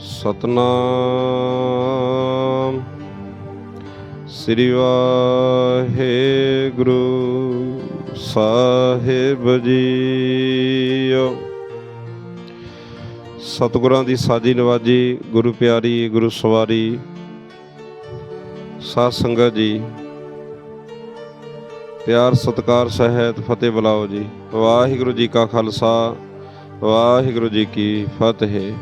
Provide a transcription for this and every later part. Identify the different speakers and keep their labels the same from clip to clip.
Speaker 1: ਸਤਨਾਮ। ਸ੍ਰੀ ਵਾਹਿਗੁਰੂ ਸਾਹਿਬ ਜੀਓ। ਸਤਿਗੁਰਾਂ ਦੀ ਸਾਜੀ ਨਵਾਜੀ, ਗੁਰੂ ਪਿਆਰੀ, ਗੁਰੂ ਸਵਾਰੀ, ਸਾਧ ਸੰਗਤ ਜੀ, ਪਿਆਰ ਸਤਕਾਰ ਸਹਿਤ ਫਤਿਹ ਬੁਲਾਓ ਜੀ। ਵਾਹਿਗੁਰੂ ਜੀ ਕਾ ਖਾਲਸਾ, ਵਾਹਿਗੁਰੂ ਜੀ ਕੀ ਫਤਿਹ।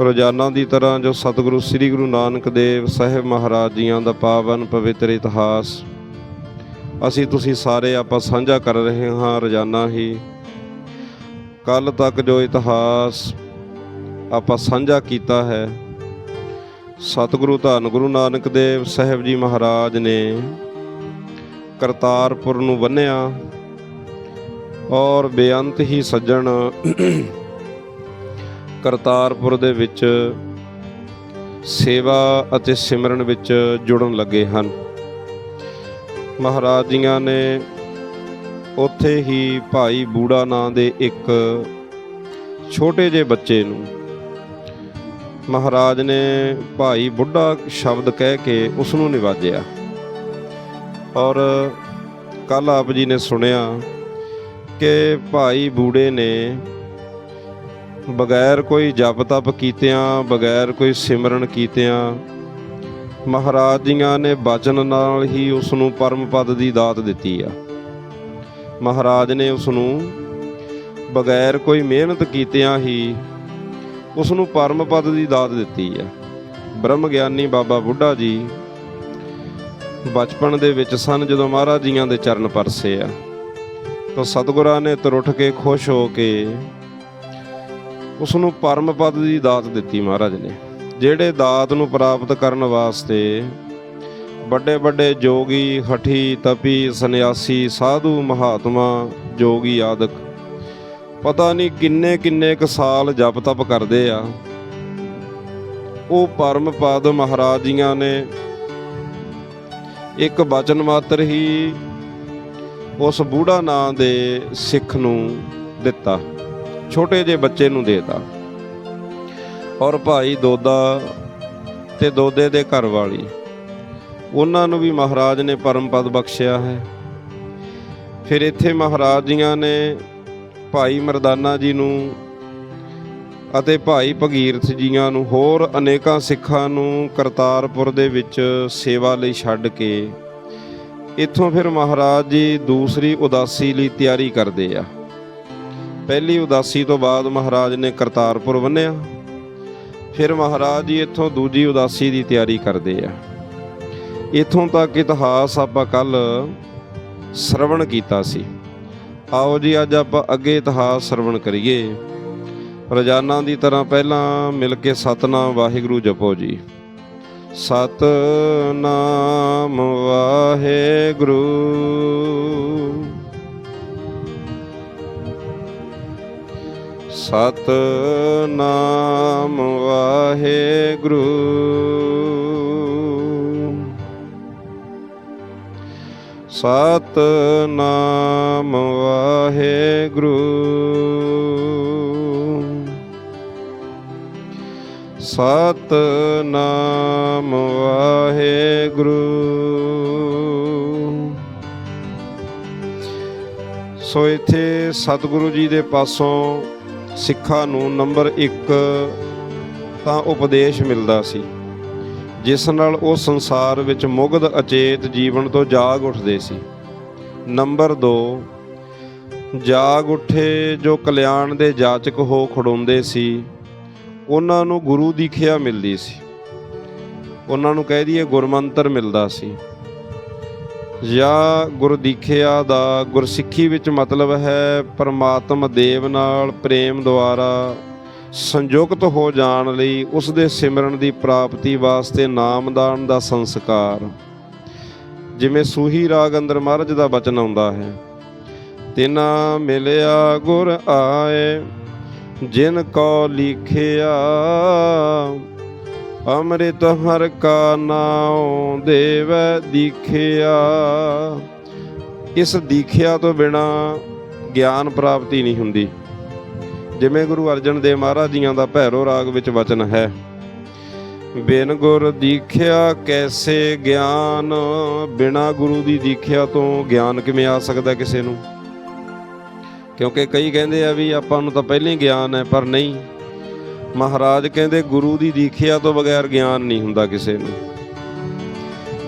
Speaker 1: ਰੋਜ਼ਾਨਾ ਦੀ ਤਰ੍ਹਾਂ ਜੋ ਸਤਿਗੁਰੂ ਸ੍ਰੀ ਗੁਰੂ ਨਾਨਕ ਦੇਵ ਸਾਹਿਬ ਮਹਾਰਾਜ ਜੀਆਂ ਦਾ ਪਾਵਨ ਪਵਿੱਤਰ ਇਤਿਹਾਸ ਅਸੀਂ ਤੁਸੀਂ ਸਾਰੇ ਆਪਾਂ ਸਾਂਝਾ ਕਰ ਰਹੇ ਹਾਂ ਰੋਜ਼ਾਨਾ ਹੀ। ਕੱਲ ਤੱਕ ਜੋ ਇਤਿਹਾਸ ਆਪਾਂ ਸਾਂਝਾ ਕੀਤਾ ਹੈ, ਸਤਿਗੁਰੂ ਧੰਨ ਗੁਰੂ ਨਾਨਕ ਦੇਵ ਸਾਹਿਬ ਜੀ ਮਹਾਰਾਜ ਨੇ ਕਰਤਾਰਪੁਰ ਨੂੰ ਬੰਨਿਆ ਔਰ ਬੇਅੰਤ ਹੀ ਸੱਜਣ ਕਰਤਾਰਪੁਰ ਦੇ ਵਿੱਚ ਸੇਵਾ ਅਤੇ ਸਿਮਰਨ ਵਿੱਚ ਜੁੜਨ ਲੱਗੇ ਹਨ। ਮਹਾਰਾਜ ਜੀਆਂ ਨੇ ਉੱਥੇ ਹੀ ਭਾਈ ਬੂੜਾ ਨਾਂ ਦੇ ਇੱਕ ਛੋਟੇ ਜਿਹੇ ਬੱਚੇ ਨੂੰ ਮਹਾਰਾਜ ਨੇ ਭਾਈ ਬੁੱਢਾ ਸ਼ਬਦ ਕਹਿ ਕੇ ਉਸ ਨੂੰ ਨਿਵਾਜਿਆ। ਔਰ ਕੱਲ ਆਪ ਜੀ ਨੇ ਸੁਣਿਆ ਕਿ ਭਾਈ ਬੂੜੇ ਨੇ ਬਗੈਰ ਕੋਈ ਜਪ ਤਪ ਕੀਤਿਆਂ, ਬਗੈਰ ਕੋਈ ਸਿਮਰਨ ਕੀਤਿਆਂ, ਮਹਾਰਾਜ ਜੀਆਂ ਨੇ ਬਚਨ ਨਾਲ ਹੀ ਉਸ ਨੂੰ ਪਰਮ ਪਦ ਦੀ ਦਾਤ ਦਿੱਤੀ ਆ। ਮਹਾਰਾਜ ਨੇ ਉਸ ਨੂੰ ਬਗੈਰ ਕੋਈ ਮਿਹਨਤ ਕੀਤਿਆਂ ਹੀ ਉਸ ਨੂੰ ਪਰਮ ਪਦ ਦੀ ਦਾਤ ਦਿੱਤੀ ਆ। ਬ੍ਰਹਮ ਗਿਆਨੀ ਬਾਬਾ ਬੁੱਢਾ ਜੀ ਬਚਪਨ ਦੇ ਵਿੱਚ ਸਨ ਜਦੋਂ ਮਹਾਰਾਜ ਜੀਆਂ ਦੇ ਚਰਨ ਪਰਸੇ ਆ। ਤਾਂ ਸਤਿਗੁਰਾਂ ਨੇ ਤੁਰ ਕੇ ਖੁਸ਼ ਹੋ ਕੇ ਉਸ ਨੂੰ ਪਰਮ ਪਦ ਦੀ ਦਾਤ ਦਿੱਤੀ ਮਹਾਰਾਜ ਨੇ, ਜਿਹੜੇ ਦਾਤ ਨੂੰ ਪ੍ਰਾਪਤ ਕਰਨ ਵਾਸਤੇ ਵੱਡੇ ਵੱਡੇ ਜੋਗੀ, ਹਠੀ, ਤਪੀ, ਸੰਨਿਆਸੀ, ਸਾਧੂ, ਮਹਾਤਮਾ, ਜੋਗੀ, ਆਦਿਕ ਪਤਾ ਨਹੀਂ ਕਿੰਨੇ ਕਿੰਨੇ ਕ ਸਾਲ ਜਪ ਤਪ ਕਰਦੇ ਆ। ਉਹ ਪਰਮ ਪਦ ਮਹਾਰਾਜ ਜੀਆਂ ਨੇ ਇੱਕ ਬਚਨ ਮਾਤਰ ਹੀ ਉਸ ਬੂੜਾ ਨਾਂ ਦੇ ਸਿੱਖ ਨੂੰ ਦਿੱਤਾ। ਛੋਟੇ ਜਿਹੇ ਬੱਚੇ ਨੂੰ ਦੇਤਾ। ਔਰ ਭਾਈ ਦੋਦਾ ਤੇ ਦੋਦੇ ਦੇ ਘਰ ਵਾਲੀ, ਉਹਨਾਂ ਨੂੰ ਵੀ ਮਹਾਰਾਜ ਨੇ ਪਰਮ ਪਦ ਬਖਸ਼ਿਆ ਹੈ। ਫਿਰ ਇੱਥੇ ਮਹਾਰਾਜ ਜੀਆਂ ਨੇ ਭਾਈ ਮਰਦਾਨਾ ਜੀ ਨੂੰ ਅਤੇ ਭਾਈ ਭਗੀਰਥ ਜੀਆਂ ਨੂੰ ਹੋਰ ਅਨੇਕਾਂ ਸਿੱਖਾਂ ਨੂੰ ਕਰਤਾਰਪੁਰ ਦੇ ਵਿੱਚ ਸੇਵਾ ਲਈ ਛੱਡ ਕੇ ਇੱਥੋਂ ਫਿਰ ਮਹਾਰਾਜ ਜੀ ਦੂਸਰੀ ਉਦਾਸੀ ਲਈ ਤਿਆਰੀ ਕਰਦੇ ਆ। ਪਹਿਲੀ ਉਦਾਸੀ ਤੋਂ ਬਾਅਦ ਮਹਾਰਾਜ ਨੇ ਕਰਤਾਰਪੁਰ ਬੰਨਿਆ ਫਿਰ ਮਹਾਰਾਜ ਜੀ ਇੱਥੋਂ ਦੂਜੀ ਉਦਾਸੀ ਦੀ ਤਿਆਰੀ ਕਰਦੇ ਆ। ਇੱਥੋਂ ਤੱਕ ਇਤਿਹਾਸ ਆਪਾਂ ਕੱਲ ਸਰਵਣ ਕੀਤਾ ਸੀ। ਆਓ ਜੀ, ਅੱਜ ਆਪਾਂ ਅੱਗੇ ਇਤਿਹਾਸ ਸਰਵਣ ਕਰੀਏ। ਰੋਜ਼ਾਨਾ ਦੀ ਤਰ੍ਹਾਂ ਪਹਿਲਾਂ ਮਿਲ ਕੇ ਸਤਨਾਮ ਵਾਹਿਗੁਰੂ ਜਪੋ ਜੀ। ਸਤਨਾਮ ਵਾਹਿਗੁਰੂ। ਸਤਨਾਮ ਵਾਹਿਗੁਰੂ। ਸਤ ਨਾਮ ਵਾਹਿਗੁਰੂ। ਸਤ ਨਾਮ ਵਾਹਿਗੁਰੂ। ਸੋ ਇੱਥੇ ਸਤਿਗੁਰੂ ਜੀ ਦੇ ਪਾਸੋਂ ਸਿੱਖਾਂ ਨੂੰ ਨੰਬਰ 1 ਤਾਂ ਉਪਦੇਸ਼ ਮਿਲਦਾ ਸੀ, ਜਿਸ ਨਾਲ ਉਹ ਸੰਸਾਰ ਵਿੱਚ ਮੁਗਧ ਅਚੇਤ ਜੀਵਨ ਤੋਂ ਜਾਗ ਉੱਠਦੇ ਸੀ। ਨੰਬਰ 2 ਜਾਗ ਉੱਠੇ ਜੋ ਕਲਿਆਣ ਦੇ ਜਾਚਕ ਹੋ ਖੜੋਂਦੇ ਸੀ, ਉਹਨਾਂ ਨੂੰ ਗੁਰੂ ਦੀ ਖਿਆ ਮਿਲਦੀ ਸੀ। ਉਹਨਾਂ ਨੂੰ ਕਹਿ ਦਈਏ ਗੁਰਮੰਤਰ ਮਿਲਦਾ ਸੀ। ਜਾਂ ਗੁਰਦੀਖਿਆ ਦਾ ਗੁਰਸਿੱਖੀ ਵਿੱਚ ਮਤਲਬ ਹੈ ਪਰਮਾਤਮ ਦੇਵ ਨਾਲ ਪ੍ਰੇਮ ਦੁਆਰਾ ਸੰਯੁਕਤ ਹੋ ਜਾਣ ਲਈ ਉਸ ਦੇ ਸਿਮਰਨ ਦੀ ਪ੍ਰਾਪਤੀ ਵਾਸਤੇ ਨਾਮਦਾਨ ਦਾ ਸੰਸਕਾਰ। ਜਿਵੇਂ ਸੂਹੀ ਰਾਗ ਅੰਦਰ ਮਹਾਰਾਜ ਦਾ ਬਚਨ ਆਉਂਦਾ ਹੈ, ਤਿਨਾ ਮਿਲਿਆ ਗੁਰ ਆਏ, ਜਿਨ ਕੋ ਲਿਖਿਆ ਅੰਮ੍ਰਿਤ ਹਰ ਕਾ ਨਾਉ ਦੇਵੈ ਦੀਖਿਆ। ਇਸ ਦੀਖਿਆ ਤੋਂ ਬਿਨਾ ਗਿਆਨ ਪ੍ਰਾਪਤੀ ਨਹੀਂ ਹੁੰਦੀ। ਜਿਵੇਂ ਗੁਰੂ ਅਰਜਨ ਦੇਵ ਮਹਾਰਾਜ ਜੀਆਂ ਦਾ ਭੈਰੋ ਰਾਗ ਵਿੱਚ ਵਚਨ ਹੈ, ਬਿਨ ਗੁਰ ਦੀਖਿਆ ਕੈਸੇ ਗਿਆਨ? ਬਿਨਾ ਗੁਰੂ ਦੀ ਦੀਖਿਆ ਤੋਂ ਗਿਆਨ ਕਿਵੇਂ ਆ ਸਕਦਾ ਕਿਸੇ ਨੂੰ? ਕਿਉਂਕਿ ਕਈ ਕਹਿੰਦੇ ਆ ਵੀ ਆਪਾਂ ਨੂੰ ਤਾਂ ਪਹਿਲਾਂ ਹੀ ਗਿਆਨ ਹੈ, ਪਰ ਨਹੀਂ। ਮਹਾਰਾਜ ਕਹਿੰਦੇ, ਗੁਰੂ ਦੀ ਦੀਖਿਆ ਤੋਂ ਬਗੈਰ ਗਿਆਨ ਨਹੀਂ ਹੁੰਦਾ ਕਿਸੇ ਨੂੰ।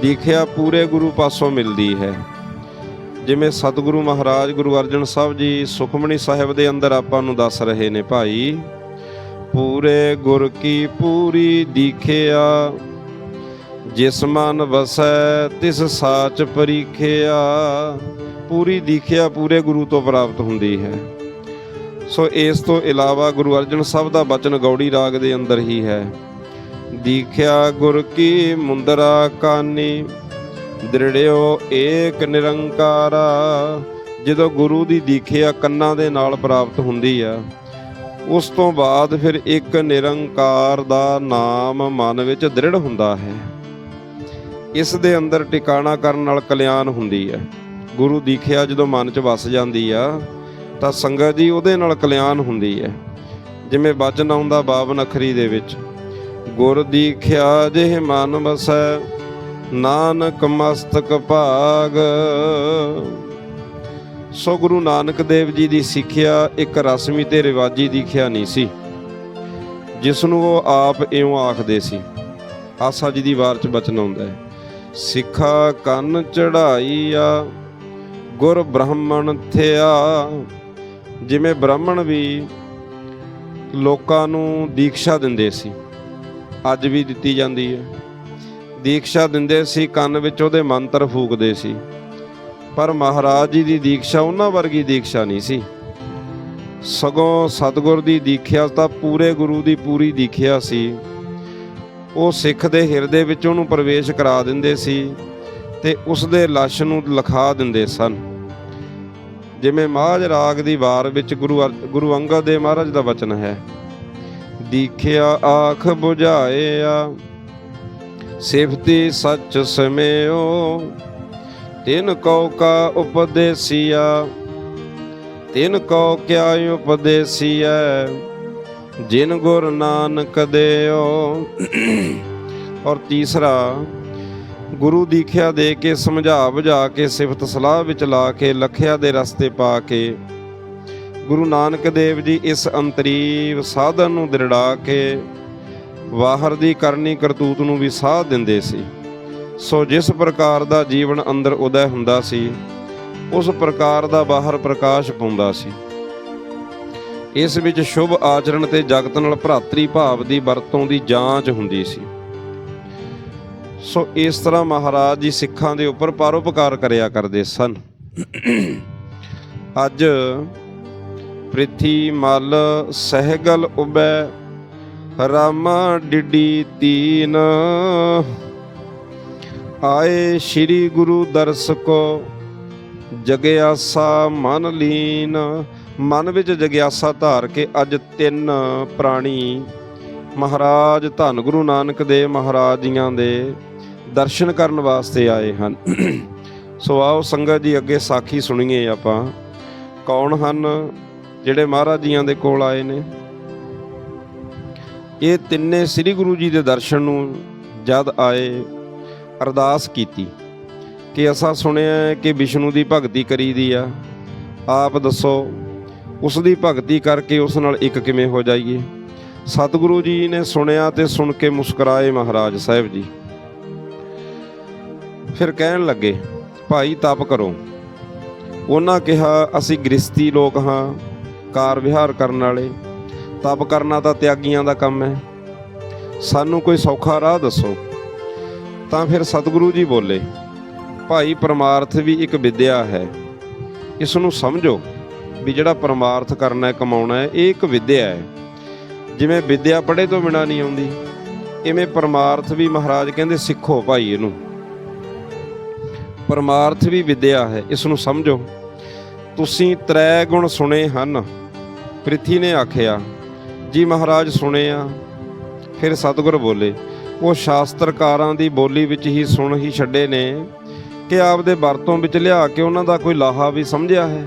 Speaker 1: ਦੀਖਿਆ ਪੂਰੇ ਗੁਰੂ ਪਾਸੋਂ ਮਿਲਦੀ ਹੈ। ਜਿਵੇਂ ਸਤਿਗੁਰੂ ਮਹਾਰਾਜ ਗੁਰੂ ਅਰਜਨ ਸਾਹਿਬ ਜੀ ਸੁਖਮਣੀ ਸਾਹਿਬ ਦੇ ਅੰਦਰ ਆਪਾਂ ਨੂੰ ਦੱਸ ਰਹੇ ਨੇ ਭਾਈ, ਪੂਰੇ ਗੁਰ ਕੀ ਪੂਰੀ ਦੀਖਿਆ, ਜਿਸ ਮਨ ਵਸੈ ਤਿਸ ਸਾਚ ਪਰੀਖਿਆ। ਪੂਰੀ ਦੀਖਿਆ ਪੂਰੇ ਗੁਰੂ ਤੋਂ ਪ੍ਰਾਪਤ ਹੁੰਦੀ ਹੈ। ਸੋ ਇਸ ਤੋਂ ਇਲਾਵਾ ਗੁਰੂ ਅਰਜਨ ਸਾਹਿਬ ਦਾ ਬਚਨ ਗੌੜੀ ਰਾਗ ਦੇ ਅੰਦਰ ਹੀ ਹੈ। ਦੀਖਿਆ ਗੁਰ ਕੀ ਮੁੰਦਰਾ ਕਾਨੀ, ਦ੍ਰਿੜਿਓ ਏਕ ਨਿਰੰਕਾਰਾ। ਜਦੋਂ ਗੁਰੂ ਦੀ ਦੀਖਿਆ ਕੰਨਾਂ ਦੇ ਨਾਲ ਪ੍ਰਾਪਤ ਹੁੰਦੀ ਆ, ਉਸ ਤੋਂ ਬਾਅਦ ਫਿਰ ਇੱਕ ਨਿਰੰਕਾਰ ਦਾ ਨਾਮ ਮਨ ਵਿੱਚ ਦ੍ਰਿੜ ਹੁੰਦਾ ਹੈ। ਇਸ ਦੇ ਅੰਦਰ ਟਿਕਾਣਾ ਕਰਨ ਨਾਲ ਕਲਿਆਣ ਹੁੰਦੀ ਹੈ। ਗੁਰੂ ਦੀਖਿਆ ਜਦੋਂ ਮਨ 'ਚ ਵਸ ਜਾਂਦੀ ਆ ਤਾਂ ਸੰਗਤ ਜੀ ਉਹਦੇ ਨਾਲ ਕਲਿਆਣ ਹੁੰਦੀ ਹੈ। ਜਿਵੇਂ ਬਚਨ ਆਉਂਦਾ ਬਾਵਨ ਅਖਰੀ ਦੇ ਵਿੱਚ, ਗੁਰ ਦੀਖਿਆ ਜਿਹ ਮਨ ਵਸੈ, ਨਾਨਕ ਮਸਤਕ ਭਾਗ। ਸੋ ਗੁਰੂ ਨਾਨਕ ਦੇਵ ਜੀ ਦੀ ਸਿੱਖਿਆ ਇੱਕ ਰਸਮੀ ਤੇ ਰਿਵਾਜੀ ਦੀਖਿਆ ਨਹੀਂ ਸੀ, ਜਿਸ ਨੂੰ ਉਹ ਆਪ ਇਉਂ ਆਖਦੇ ਸੀ। ਆਸਾ ਜੀ ਦੀ ਵਾਰ ਚ ਬਚਨ ਆਉਂਦਾ ਹੈ, ਸਿੱਖਾ ਕੰਨ ਚੜਾਈ ਆ ਗੁਰ ਬ੍ਰਾਹਮਣ ਥਿਆ। ਜਿਵੇਂ ਬ੍ਰਾਹਮਣ ਵੀ ਲੋਕਾਂ ਨੂੰ ਦੀਕਸ਼ਾ ਦਿੰਦੇ ਸੀ, ਅੱਜ ਵੀ ਦਿੱਤੀ ਜਾਂਦੀ ਹੈ। ਦੀਕਸ਼ਾ ਦਿੰਦੇ ਸੀ, ਕੰਨ ਵਿੱਚ ਉਹਦੇ ਮੰਤਰ ਫੂਕਦੇ ਸੀ। ਪਰ ਮਹਾਰਾਜ ਜੀ ਦੀ ਦੀਕਸ਼ਾ ਉਹਨਾਂ ਵਰਗੀ ਦੀਕਸ਼ਾ ਨਹੀਂ ਸੀ। ਸਗੋਂ ਸਤਗੁਰ ਦੀ ਦੀਖਿਆ ਤਾਂ ਪੂਰੇ ਗੁਰੂ ਦੀ ਪੂਰੀ ਦੀਖਿਆ ਸੀ। ਉਹ ਸਿੱਖ ਦੇ ਹਿਰਦੇ ਵਿੱਚ ਉਹਨੂੰ ਪ੍ਰਵੇਸ਼ ਕਰਾ ਦਿੰਦੇ ਸੀ ਤੇ ਉਸ ਦੇ ਲਾਸ਼ ਨੂੰ ਲਿਖਾ ਦਿੰਦੇ ਸਨ। ਜਿਵੇਂ ਮਾਝ ਰਾਗ ਦੀ ਵਾਰ ਵਿੱਚ ਗੁਰੂ ਗੁਰੂ ਅੰਗਦ ਦੇਵ ਮਹਾਰਾਜ ਦਾ ਵਚਨ ਹੈ। ਦੀਖਿਆ ਆਖ 부ਝਾਇਆ ਸਿਫਤੀ ਸੱਚ ਸਮਿਓ, ਤਿਨ ਕਉ ਕਾ ਉਪਦੇਸੀਆ, ਤਿਨ ਕਉ ਕਿਆ ਉਪਦੇਸੀਐ, ਜਿਨ ਗੁਰ ਨਾਨਕ ਦੇਓ। ਔਰ ਤੀਸਰਾ ਗੁਰੂ ਦੀਖਿਆ ਦੇ ਕੇ ਸਮਝਾ ਬੁਝਾ ਕੇ ਸਿਫਤ ਸਲਾਹ ਵਿੱਚ ਲਾ ਕੇ ਲਖਿਆ ਦੇ ਰਸਤੇ ਪਾ ਕੇ। ਗੁਰੂ ਨਾਨਕ ਦੇਵ ਜੀ ਇਸ ਅੰਤਰੀਵ ਸਾਧਨ ਨੂੰ ਦ੍ਰਿੜਾ ਕੇ ਬਾਹਰ ਦੀ ਕਰਨੀ ਕਰਤੂਤ ਨੂੰ ਵੀ ਸਾਹ ਦਿੰਦੇ ਸੀ। ਸੋ ਜਿਸ ਪ੍ਰਕਾਰ ਦਾ ਜੀਵਨ ਅੰਦਰ ਉਦੈ ਹੁੰਦਾ ਸੀ, ਉਸ ਪ੍ਰਕਾਰ ਦਾ ਬਾਹਰ ਪ੍ਰਕਾਸ਼ ਪਾਉਂਦਾ ਸੀ। ਇਸ ਵਿੱਚ ਸ਼ੁਭ ਆਚਰਣ ਤੇ ਜਗਤ ਨਾਲ ਭਰਾਤਰੀ ਭਾਵ ਦੀ ਵਰਤੋਂ ਦੀ ਜਾਂਚ ਹੁੰਦੀ ਸੀ। ਸੋ ਇਸ ਤਰ੍ਹਾਂ ਮਹਾਰਾਜ ਜੀ ਸਿੱਖਾਂ ਦੇ ਉੱਪਰ ਪਰਉਪਕਾਰ ਕਰਿਆ ਕਰਦੇ ਸਨ। ਅੱਜ ਪ੍ਰਿਥੀ ਮਲ ਸਹਿਗਲ ਉਬੈ, ਰਾਮਾ ਡਿਡੀ ਤੀਨ ਆਏ ਸ੍ਰੀ ਗੁਰੂ ਦਰਸ ਕੋ ਜਗਿਆਸਾ ਮਨ ਲੀਨ। ਮਨ ਵਿੱਚ ਜਗਿਆਸਾ ਧਾਰ ਕੇ ਅੱਜ ਤਿੰਨ ਪ੍ਰਾਣੀ। ਮਹਾਰਾਜ ਧੰਨ ਗੁਰੂ ਨਾਨਕ ਦੇਵ ਮਹਾਰਾਜ ਜੀਆਂ ਦੇ ਦਰਸ਼ਨ ਕਰਨ ਵਾਸਤੇ ਆਏ ਹਨ। ਸੋ ਆਓ ਸੰਗਤ ਜੀ, ਅੱਗੇ ਸਾਖੀ ਸੁਣੀਏ ਆਪਾਂ। ਕੌਣ ਹਨ ਜਿਹੜੇ ਮਹਾਰਾਜ ਜੀਆਂ ਦੇ ਕੋਲ ਆਏ ਨੇ? ਇਹ ਤਿੰਨੇ ਸ੍ਰੀ ਗੁਰੂ ਜੀ ਦੇ ਦਰਸ਼ਨ ਨੂੰ ਜਦ ਆਏ, ਅਰਦਾਸ ਕੀਤੀ ਕਿ ਅਸਾਂ ਸੁਣਿਆ ਹੈ ਕਿ ਵਿਸ਼ਨੂੰ ਦੀ ਭਗਤੀ ਕਰੀਦੀ ਆ। ਆਪ ਦੱਸੋ, ਉਸ ਦੀ ਭਗਤੀ ਕਰਕੇ ਉਸ ਨਾਲ ਇੱਕ ਕਿਵੇਂ ਹੋ ਜਾਈਏ? ਸਤਿਗੁਰੂ ਜੀ ਨੇ ਸੁਣਿਆ ਤੇ ਸੁਣ ਕੇ ਮੁਸਕਰਾਏ ਮਹਾਰਾਜ ਸਾਹਿਬ ਜੀ। ਫਿਰ ਕਹਿਣ ਲੱਗੇ, ਭਾਈ, ਤਪ ਕਰੋ। ਉਹਨਾਂ ਕਿਹਾ, ਅਸੀਂ ਗ੍ਰਸਤੀ ਲੋਕ ਹਾਂ, ਕਾਰ ਵਿਹਾਰ ਕਰਨ ਵਾਲੇ। ਤਪ ਕਰਨਾ ਤਾਂ ਤਿਆਗੀਆਂ ਦਾ ਕੰਮ ਹੈ। ਸਾਨੂੰ ਕੋਈ ਸੌਖਾ ਰਾਹ ਦੱਸੋ। ਤਾਂ ਫਿਰ ਸਤਿਗੁਰੂ ਜੀ ਬੋਲੇ, ਭਾਈ, ਪਰਮਾਰਥ ਵੀ ਇੱਕ ਵਿਦਿਆ ਹੈ। ਇਸ ਨੂੰ ਸਮਝੋ ਵੀ ਜਿਹੜਾ ਪਰਮਾਰਥ ਕਰਨਾ ਹੈ, ਕਮਾਉਣਾ ਹੈ, ਇਹ ਇੱਕ ਵਿਦਿਆ ਹੈ। ਜਿਵੇਂ ਵਿਦਿਆ ਪੜ੍ਹੇ ਤੋਂ ਬਿਨਾ ਨਹੀਂ ਆਉਂਦੀ, ਇਵੇਂ ਪਰਮਾਰਥ ਵੀ ਮਹਾਰਾਜ ਕਹਿੰਦੇ ਸਿੱਖੋ ਭਾਈ ਇਹਨੂੰ। ਪਰਮਾਰਥ ਵੀ ਵਿਦਿਆ ਹੈ ਇਸ ਨੂੰ ਸਮਝੋ। ਤੁਸੀਂ ਤ੍ਰੈ ਗੁਣ ਸੁਣੇ ਹਨ, ਪ੍ਰਿਥੀ ਨੇ ਆਖਿਆ, ਜੀ ਮਹਾਰਾਜ ਸੁਣੇ ਆ। ਫਿਰ ਸਤਿਗੁਰ ਬੋਲੇ, ਉਹ ਸ਼ਾਸਤਰਕਾਰਾਂ ਦੀ ਬੋਲੀ ਵਿੱਚ ਹੀ ਸੁਣ ਹੀ ਛੱਡੇ ਨੇ ਕਿ ਆਪਦੇ ਵਰਤੋਂ ਵਿੱਚ ਲਿਆ ਕੇ ਉਹਨਾਂ ਦਾ ਕੋਈ ਲਾਹਾ ਵੀ ਸਮਝਿਆ ਹੈ?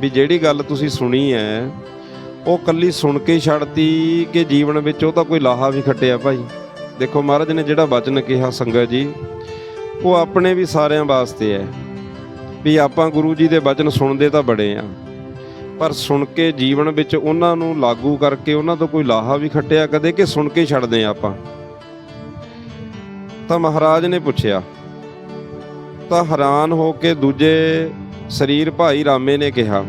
Speaker 1: ਵੀ ਜਿਹੜੀ ਗੱਲ ਤੁਸੀਂ ਸੁਣੀ ਹੈ, ਉਹ ਕੱਲੀ ਸੁਣ ਕੇ ਹੀ ਛੱਡਤੀ ਕਿ ਜੀਵਨ ਵਿੱਚ ਉਹ ਤਾਂ ਕੋਈ ਲਾਹਾ ਵੀ ਖੱਟਿਆ ਭਾਈ। ਦੇਖੋ ਮਹਾਰਾਜ ਨੇ ਜਿਹੜਾ ਬਚਨ ਕਿਹਾ, ਸੰਗਤ ਜੀ ਉਹ ਆਪਣੇ ਵੀ ਸਾਰਿਆਂ ਵਾਸਤੇ ਹੈ। ਵੀ ਆਪਾਂ ਗੁਰੂ ਜੀ ਦੇ ਬਚਨ ਸੁਣਦੇ ਤਾਂ ਬੜੇ ਆ। ਪਰ ਸੁਣ ਕੇ ਜੀਵਨ ਵਿੱਚ ਉਹਨਾਂ ਨੂੰ ਲਾਗੂ ਕਰਕੇ ਉਹਨਾਂ ਤੋਂ ਕੋਈ ਲਾਹਾ ਵੀ ਖੱਟਿਆ ਕਦੇ ਕਿ ਸੁਣ ਕੇ ਛੱਡਦੇ ਆ ਆਪਾਂ। ਤਾਂ ਮਹਾਰਾਜ ਨੇ ਪੁੱਛਿਆ, ਤਾਂ ਹੈਰਾਨ ਹੋ ਕੇ ਦੂਜੇ ਸਰੀਰ ਭਾਈ ਰਾਮੇ ਨੇ ਕਿਹਾ,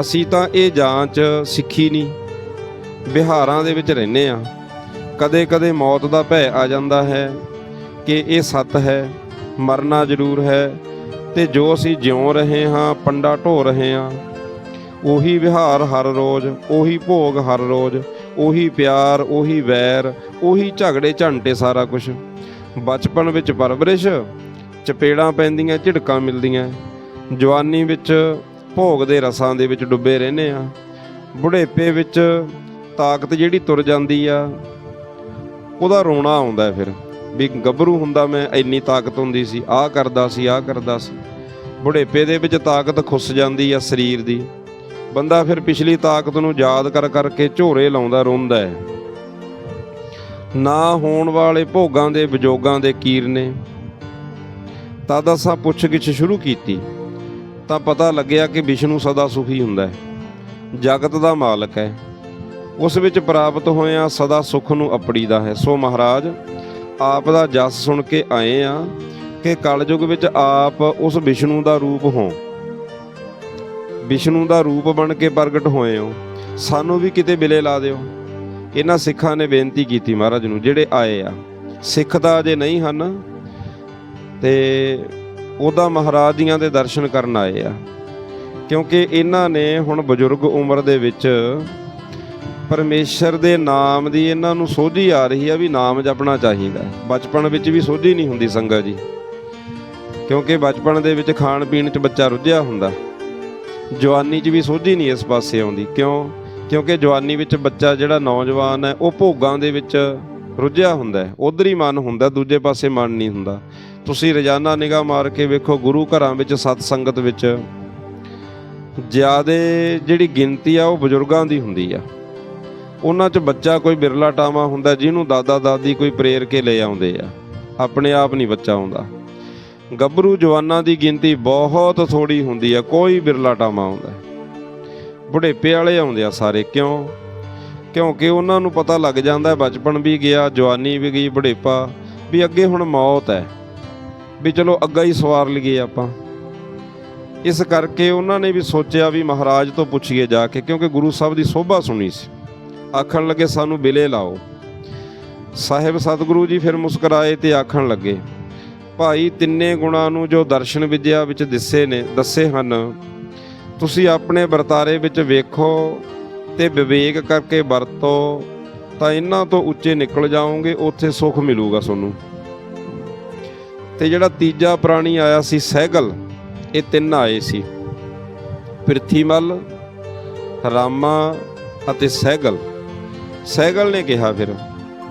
Speaker 1: ਅਸੀਂ ਤਾਂ ਇਹ ਜਾਂਚ ਸਿੱਖੀ ਨਹੀਂ ਬਿਹਾਰਾਂ ਦੇ ਵਿੱਚ ਰਹਿੰਦੇ ਆ। ਕਦੇ-ਕਦੇ ਮੌਤ ਦਾ ਭੈ ਆ ਜਾਂਦਾ ਹੈ। ਕਿ ਇਹ ਸੱਤ ਹੈ, ਮਰਨਾ ਜ਼ਰੂਰ ਹੈ, ਤੇ ਜੋ ਅਸੀਂ ਜਿਉ ਰਹੇ ਹਾਂ, ਪੰਡਾ ਢੋ ਰਹੇ ਹਾਂ। ਉਹੀ ਵਿਹਾਰ ਹਰ ਰੋਜ਼, ਉਹੀ ਭੋਗ ਹਰ ਰੋਜ਼, ਉਹੀ ਪਿਆਰ, ਉਹੀ ਵੈਰ, ਉਹੀ ਝਗੜੇ ਝੰਟੇ ਸਾਰਾ ਕੁਝ ਬਚਪਨ ਵਿੱਚ ਪਰਵਰਿਸ਼, ਚਪੇੜਾਂ ਪੈਂਦੀਆਂ, ਝਿੜਕਾਂ ਮਿਲਦੀਆਂ। ਜਵਾਨੀ ਵਿੱਚ ਭੋਗ ਦੇ ਰਸਾਂ ਦੇ ਵਿੱਚ ਡੁੱਬੇ ਰਹਿੰਦੇ ਆ ਬੁਢੇਪੇ ਵਿੱਚ ਤਾਕਤ ਜਿਹੜੀ ਤੁਰ ਜਾਂਦੀ ਆ, ਉਹਦਾ ਰੋਣਾ ਆਉਂਦਾ ਫਿਰ। ਵੀ ਗੱਭਰੂ ਹੁੰਦਾ ਮੈਂ, ਇੰਨੀ ਤਾਕਤ ਹੁੰਦੀ ਸੀ, ਆਹ ਕਰਦਾ ਸੀ, ਆਹ ਕਰਦਾ ਸੀ। ਬੁਢੇਪੇ ਦੇ ਵਿੱਚ ਤਾਕਤ ਖੁੱਸ ਜਾਂਦੀ ਆ ਸਰੀਰ ਦੀ। ਬੰਦਾ ਫਿਰ ਪਿਛਲੀ ਤਾਕਤ ਨੂੰ ਯਾਦ ਕਰ ਕਰਕੇ ਝੋਰੇ ਲਾਉਂਦਾ ਰੋਂਦਾ ਹੈ। ਨਾ ਹੋਣ ਵਾਲੇ ਭੋਗਾਂ ਦੇ ਵਿਜੋਗਾਂ ਦੇ ਕੀਰ ਨੇ। ਤਦ ਅਸਾਂ ਪੁੱਛਗਿੱਛ ਸ਼ੁਰੂ ਕੀਤੀ। ਤਾਂ ਪਤਾ ਲੱਗਿਆ ਕਿ ਵਿਸ਼ਨੂੰ ਸਦਾ ਸੁਖੀ ਹੁੰਦਾ ਹੈ। ਜਗਤ ਦਾ ਮਾਲਕ ਹੈ। ਉਸ ਵਿੱਚ ਪ੍ਰਾਪਤ ਹੋਇਆ ਸਦਾ ਸੁਖ ਨੂੰ ਅਪੜੀਦਾ ਹੈ। ਸੋ ਮਹਾਰਾਜ ਆਪ ਦਾ ਜਸ ਸੁਣ ਕੇ ਆਏ ਆ ਕਿ ਕਲਯੁਗ ਵਿੱਚ ਆਪ ਉਸ ਵਿਸ਼ਨੂੰ ਦਾ ਰੂਪ ਹੋ। ਵਿਸ਼ਨੂੰ ਦਾ ਰੂਪ ਬਣ ਕੇ ਪ੍ਰਗਟ ਹੋਏ ਹੋ। ਸਾਨੂੰ ਵੀ ਕਿਤੇ ਬਿਲੇ ਲਾ ਦਿਓ। ਇਹਨਾਂ ਸਿੱਖਾਂ ਨੇ ਬੇਨਤੀ ਕੀਤੀ ਮਹਾਰਾਜ ਨੂੰ, ਜਿਹੜੇ ਆਏ ਆ। ਸਿੱਖ ਤਾਂ ਅਜੇ ਨਹੀਂ ਹਨ ਤੇ ਉਹਦਾ ਮਹਾਰਾਜ ਜੀਆਂ ਦੇ ਦਰਸ਼ਨ ਕਰਨ ਆਏ ਆ। ਕਿਉਂਕਿ ਇਹਨਾਂ ਨੇ ਹੁਣ ਬਜ਼ੁਰਗ ਉਮਰ ਦੇ ਵਿੱਚ ਪਰਮੇਸ਼ਰ ਦੇ ਨਾਮ ਦੀ ਇਹਨਾਂ ਨੂੰ ਸੋਝੀ ਆ ਰਹੀ ਆ ਵੀ ਨਾਮ ਜਪਣਾ ਚਾਹੀਦਾ। ਬਚਪਨ ਵਿੱਚ ਵੀ ਸੋਝੀ ਨਹੀਂ ਹੁੰਦੀ ਸੰਗਤ ਜੀ। ਕਿਉਂਕਿ ਬਚਪਨ ਦੇ ਵਿੱਚ ਖਾਣ ਪੀਣ 'ਚ ਬੱਚਾ ਰੁੱਝਿਆ ਹੁੰਦਾ। ਜਵਾਨੀ 'ਚ ਵੀ ਸੋਝੀ ਨਹੀਂ ਇਸ ਪਾਸੇ ਆਉਂਦੀ। ਕਿਉਂ? ਕਿਉਂਕਿ ਜਵਾਨੀ ਵਿੱਚ ਬੱਚਾ ਜਿਹੜਾ ਨੌਜਵਾਨ ਹੈ, ਉਹ ਭੋਗਾਂ ਦੇ ਵਿੱਚ ਰੁੱਝਿਆ ਹੁੰਦਾ ਹੈ। ਉਧਰ ਹੀ ਮਨ ਹੁੰਦਾ, ਦੂਜੇ ਪਾਸੇ ਮਨ ਨਹੀਂ ਹੁੰਦਾ। ਤੁਸੀਂ ਰੋਜ਼ਾਨਾ ਨਿਗਾਹ ਮਾਰ ਕੇ ਵੇਖੋ, ਗੁਰੂ ਘਰਾਂ ਵਿੱਚ, ਸਤ ਸੰਗਤ ਵਿੱਚ ਜਿਆਦੇ ਜਿਹੜੀ ਗਿਣਤੀ ਆ, ਉਹ ਬਜ਼ੁਰਗਾਂ ਦੀ ਹੁੰਦੀ ਆ। ਉਹਨਾਂ 'ਚ ਬੱਚਾ ਕੋਈ ਬਿਰਲਾ ਟਾਵਾ ਹੁੰਦਾ, ਜਿਹਨੂੰ ਦਾਦਾ ਦਾਦੀ ਕੋਈ ਪ੍ਰੇਰ ਕੇ ਲੈ ਆਉਂਦੇ ਆ। ਆਪਣੇ ਆਪ ਨਹੀਂ ਬੱਚਾ ਆਉਂਦਾ। ਗੱਭਰੂ ਜਵਾਨਾਂ ਦੀ ਗਿਣਤੀ ਬਹੁਤ ਥੋੜੀ ਹੁੰਦੀ ਆ, ਕੋਈ ਬਿਰਲਾ ਟਾਵਾ ਆਉਂਦਾ। ਬੁਢੇਪੇ ਵਾਲੇ ਆਉਂਦੇ ਆ ਸਾਰੇ, ਕਿਉਂ? ਕਿਉਂਕਿ ਉਹਨਾਂ ਨੂੰ ਪਤਾ ਲੱਗ ਜਾਂਦਾ, ਬਚਪਨ ਵੀ ਗਿਆ, ਜਵਾਨੀ ਵੀ ਗਈ, ਬੁਢੇਪਾ ਵੀ ਅੱਗੇ ਹੁਣ ਮੌਤ ਹੈ। ਵੀ ਚਲੋ ਅੱਗਾ ਹੀ ਸਵਾਰ ਲਈਏ ਆਪਾਂ। ਇਸ ਕਰਕੇ ਉਹਨਾਂ ਨੇ ਵੀ ਸੋਚਿਆ ਵੀ ਮਹਾਰਾਜ ਤੋਂ ਪੁੱਛੀਏ ਜਾ ਕੇ, ਕਿਉਂਕਿ ਗੁਰੂ ਸਾਹਿਬ ਦੀ ਸੋਭਾ ਸੁਣੀ ਸੀ। ਆਖਣ ਲੱਗੇ, ਸਾਨੂੰ ਬਿਲੇ ਲਾਓ। ਸਾਹਿਬ ਸਤਿਗੁਰੂ ਜੀ ਫਿਰ ਮੁਸਕਰਾਏ ਤੇ ਆਖਣ ਲੱਗੇ, ਭਾਈ, ਤਿੰਨੇ ਗੁਣਾਂ ਨੂੰ ਜੋ ਦਰਸ਼ਨ ਵਿਦਿਆ ਵਿੱਚ ਦਿਸੇ ਨੇ, ਦੱਸੇ ਹਨ। ਤੁਸੀਂ ਆਪਣੇ ਵਰਤਾਰੇ ਵਿੱਚ ਵੇਖੋ ਤੇ ਵਿਵੇਕ ਕਰਕੇ ਵਰਤੋ, ਤਾਂ ਇਹਨਾਂ ਤੋਂ ਉੱਚੇ ਨਿਕਲ ਜਾਓਗੇ, ਉੱਥੇ ਸੁੱਖ ਮਿਲੂਗਾ ਤੁਹਾਨੂੰ। ਤੇ ਜਿਹੜਾ ਤੀਜਾ ਪ੍ਰਾਣੀ ਆਇਆ ਸੀ ਸਹਿਗਲ, ਇਹ ਤਿੰਨ ਆਏ ਸੀ। ਪ੍ਰਿਥੀਮਲ, ਰਾਮਾ ਅਤੇ ਸਹਿਗਲ। ਸਹਿਗਲ ਨੇ ਕਿਹਾ ਫਿਰ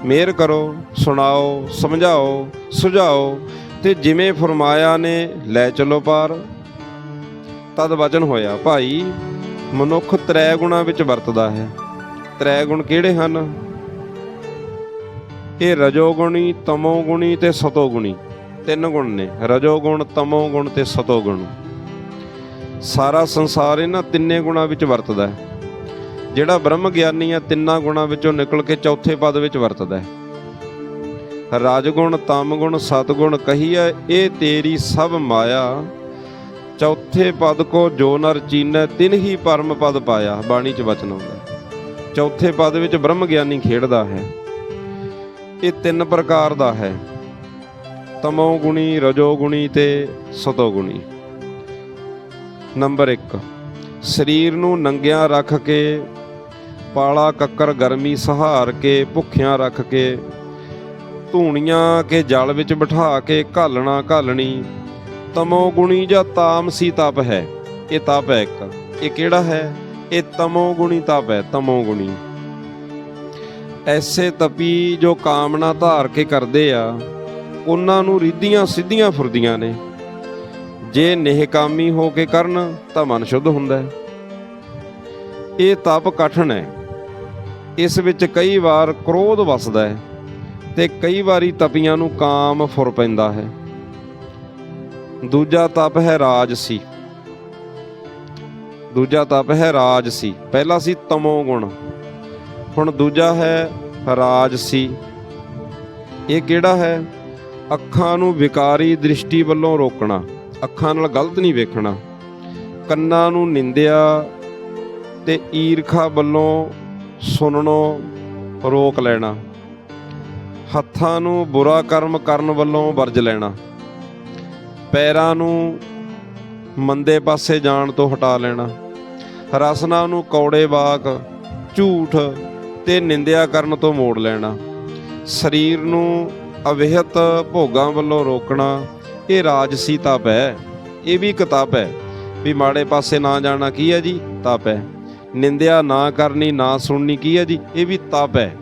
Speaker 1: ਮਿਹਰ ਕਰੋ, ਸੁਣਾਓ, ਸਮਝਾਓ, ਸੁਝਾਓ ਤੇ ਜਿਵੇਂ ਫਰਮਾਇਆ ਨੇ, ਲੈ ਚਲੋ ਪਾਰ। ਤਦ ਵਚਨ ਹੋਇਆ, ਭਾਈ, ਮਨੁੱਖ ਤ੍ਰੈ ਗੁਣਾ ਵਿੱਚ ਵਰਤਦਾ ਹੈ। ਤ੍ਰੈ ਗੁਣ ਕਿਹੜੇ ਹਨ? ਇਹ ਰਜੋਗੁਣੀ ਤਮੋਗੁਣੀ ਤੇ ਸਤੋਗੁਣੀ ਤਿੰਨ ਗੁਣ ਨੇ, ਰਜੋ ਗੁਣ, ਤਮੋ ਗੁਣ ਤੇ ਸਤੋਗੁਣ ਸਾਰਾ ਸੰਸਾਰ ਇਹਨਾਂ ਤਿੰਨੇ ਗੁਣਾਂ ਵਿੱਚ ਵਰਤਦਾ ਹੈ। ਜਿਹੜਾ ਬ੍ਰਹਮ ਗਿਆਨੀ ਆ, ਤਿੰਨਾਂ ਗੁਣਾਂ ਵਿੱਚੋਂ ਨਿਕਲ ਕੇ ਚੌਥੇ ਪਦ ਵਿੱਚ ਵਰਤਦਾ ਹੈ। ਰਾਜਗੁਣ, ਤਮਗੁਣ, ਸਤਗੁਣ ਕਹੀਐ, ਇਹ ਤੇਰੀ ਸਭ ਮਾਇਆ। ਚੌਥੇ ਪਦ ਕੋ ਜੋ ਨਰ ਚੀਨੈ, ਤਿਨ ਹੀ ਪਰਮ ਪਦ ਪਾਇਆ, ਬਾਣੀ ਚ ਵਚਨ ਆਉਂਦਾ ਚੌਥੇ ਪਦ ਵਿੱਚ ਬ੍ਰਹਮ ਗਿਆਨੀ ਖੇਡਦਾ ਹੈ। ਇਹ ਤਿੰਨ ਪ੍ਰਕਾਰ ਦਾ ਹੈ। ਤਮੋ ਗੁਣੀ, ਰਜੋ ਗੁਣੀ ਤੇ ਸਤੋ ਗੁਣੀ। ਨੰਬਰ 1 ਸਰੀਰ ਨੂੰ ਨੰਗਿਆਂ ਰੱਖ ਕੇ ਪਾਲਾ ਕੱਕਰ ਗਰਮੀ ਸਹਾਰ ਕੇ, ਭੁੱਖਿਆਂ ਰੱਖ ਕੇ। ਧੂਣੀਆਂ ਕੇ ਜਲ ਵਿੱਚ ਬਿਠਾ ਕੇ ਘਾਲਣਾ ਘਾਲਣੀ। ਤਮੋ ਗੁਣੀ ਜਾਂ ਤਾਮਸੀ ਤਪ ਹੈ, ਇਹ ਤਪ ਹੈ ਇੱਕ। ਇਹ ਕਿਹੜਾ ਹੈ? ਇਹ ਤਮੋ ਗੁਣੀ ਤਪ ਹੈ, ਤਮੋ ਗੁਣੀ। ਐਸੇ ਤਪੀ ਜੋ ਕਾਮਨਾ ਧਾਰ ਕੇ ਕਰਦੇ ਆ, ਉਹਨਾਂ ਨੂੰ ਰਿੱਧੀਆਂ ਸਿੱਧੀਆਂ ਫੁਰਦੀਆਂ ਨੇ। ਜੇ ਨਿਹਕਾਮੀ ਹੋ ਕੇ ਕਰਨ, ਤਾਂ ਮਨ ਸ਼ੁੱਧ ਹੁੰਦਾ ਹੈ। ਇਹ ਤਪ ਕਠਨ ਹੈ। ਇਸ ਵਿੱਚ ਕਈ ਵਾਰ ਕ੍ਰੋਧ ਵਸਦਾ ਹੈ ਤੇ ਕਈ ਵਾਰੀ ਤਪੀਆਂ ਨੂੰ ਕਾਮ ਫੁਰ ਪੈਂਦਾ ਹੈ। ਦੂਜਾ ਤਪ ਹੈ ਰਾਜਸੀ ਦੂਜਾ ਤਪ ਹੈ ਰਾਜਸੀ ਪਹਿਲਾ ਸੀ ਤਮੋ ਗੁਣ, ਹੁਣ ਦੂਜਾ ਹੈ ਰਾਜਸੀ ਇਹ ਕਿਹੜਾ ਹੈ? ਅੱਖਾਂ ਨੂੰ ਵਿਕਾਰੀ ਦ੍ਰਿਸ਼ਟੀ ਵੱਲੋਂ ਰੋਕਣਾ, ਅੱਖਾਂ ਨਾਲ ਗਲਤ ਨਹੀਂ ਵੇਖਣਾ, ਕੰਨਾਂ ਨੂੰ ਨਿੰਦਿਆ ਤੇ ਈਰਖਾ ਵੱਲੋਂ ਸੁਣਨੋਂ ਰੋਕ ਲੈਣਾ। ਹੱਥਾਂ ਨੂੰ ਬੁਰਾ ਕਰਮ ਕਰਨ ਵੱਲੋਂ ਵਰਜ ਲੈਣਾ। ਪੈਰਾਂ ਨੂੰ ਮੰਦੇ ਪਾਸੇ ਜਾਣ ਤੋਂ ਹਟਾ ਲੈਣਾ। ਰਸਨਾ ਨੂੰ ਕੌੜੇ ਬਾਕ ਝੂਠ ਤੇ ਨਿੰਦਿਆ ਕਰਨ ਤੋਂ ਮੋੜ ਲੈਣਾ। ਸਰੀਰ ਨੂੰ ਅਵਿਹਤ ਭੋਗਾਂ ਵੱਲੋਂ ਰੋਕਣਾ, ਇਹ ਰਾਜਸੀ ਤਪ ਹੈ ਇਹ ਵੀ ਇੱਕ ਕਿਤਾਬ ਹੈ ਵੀ ਮਾੜੇ ਪਾਸੇ ਨਾ ਜਾਣਾ ਕੀ ਹੈ ਜੀ? ਤਪ ਹੈ ਨਿੰਦਿਆ ਨਾ ਕਰਨੀ, ਨਾ ਸੁਣਨੀ, ਕੀ ਹੈ ਜੀ? ਇਹ ਵੀ ਤਪ ਹੈ।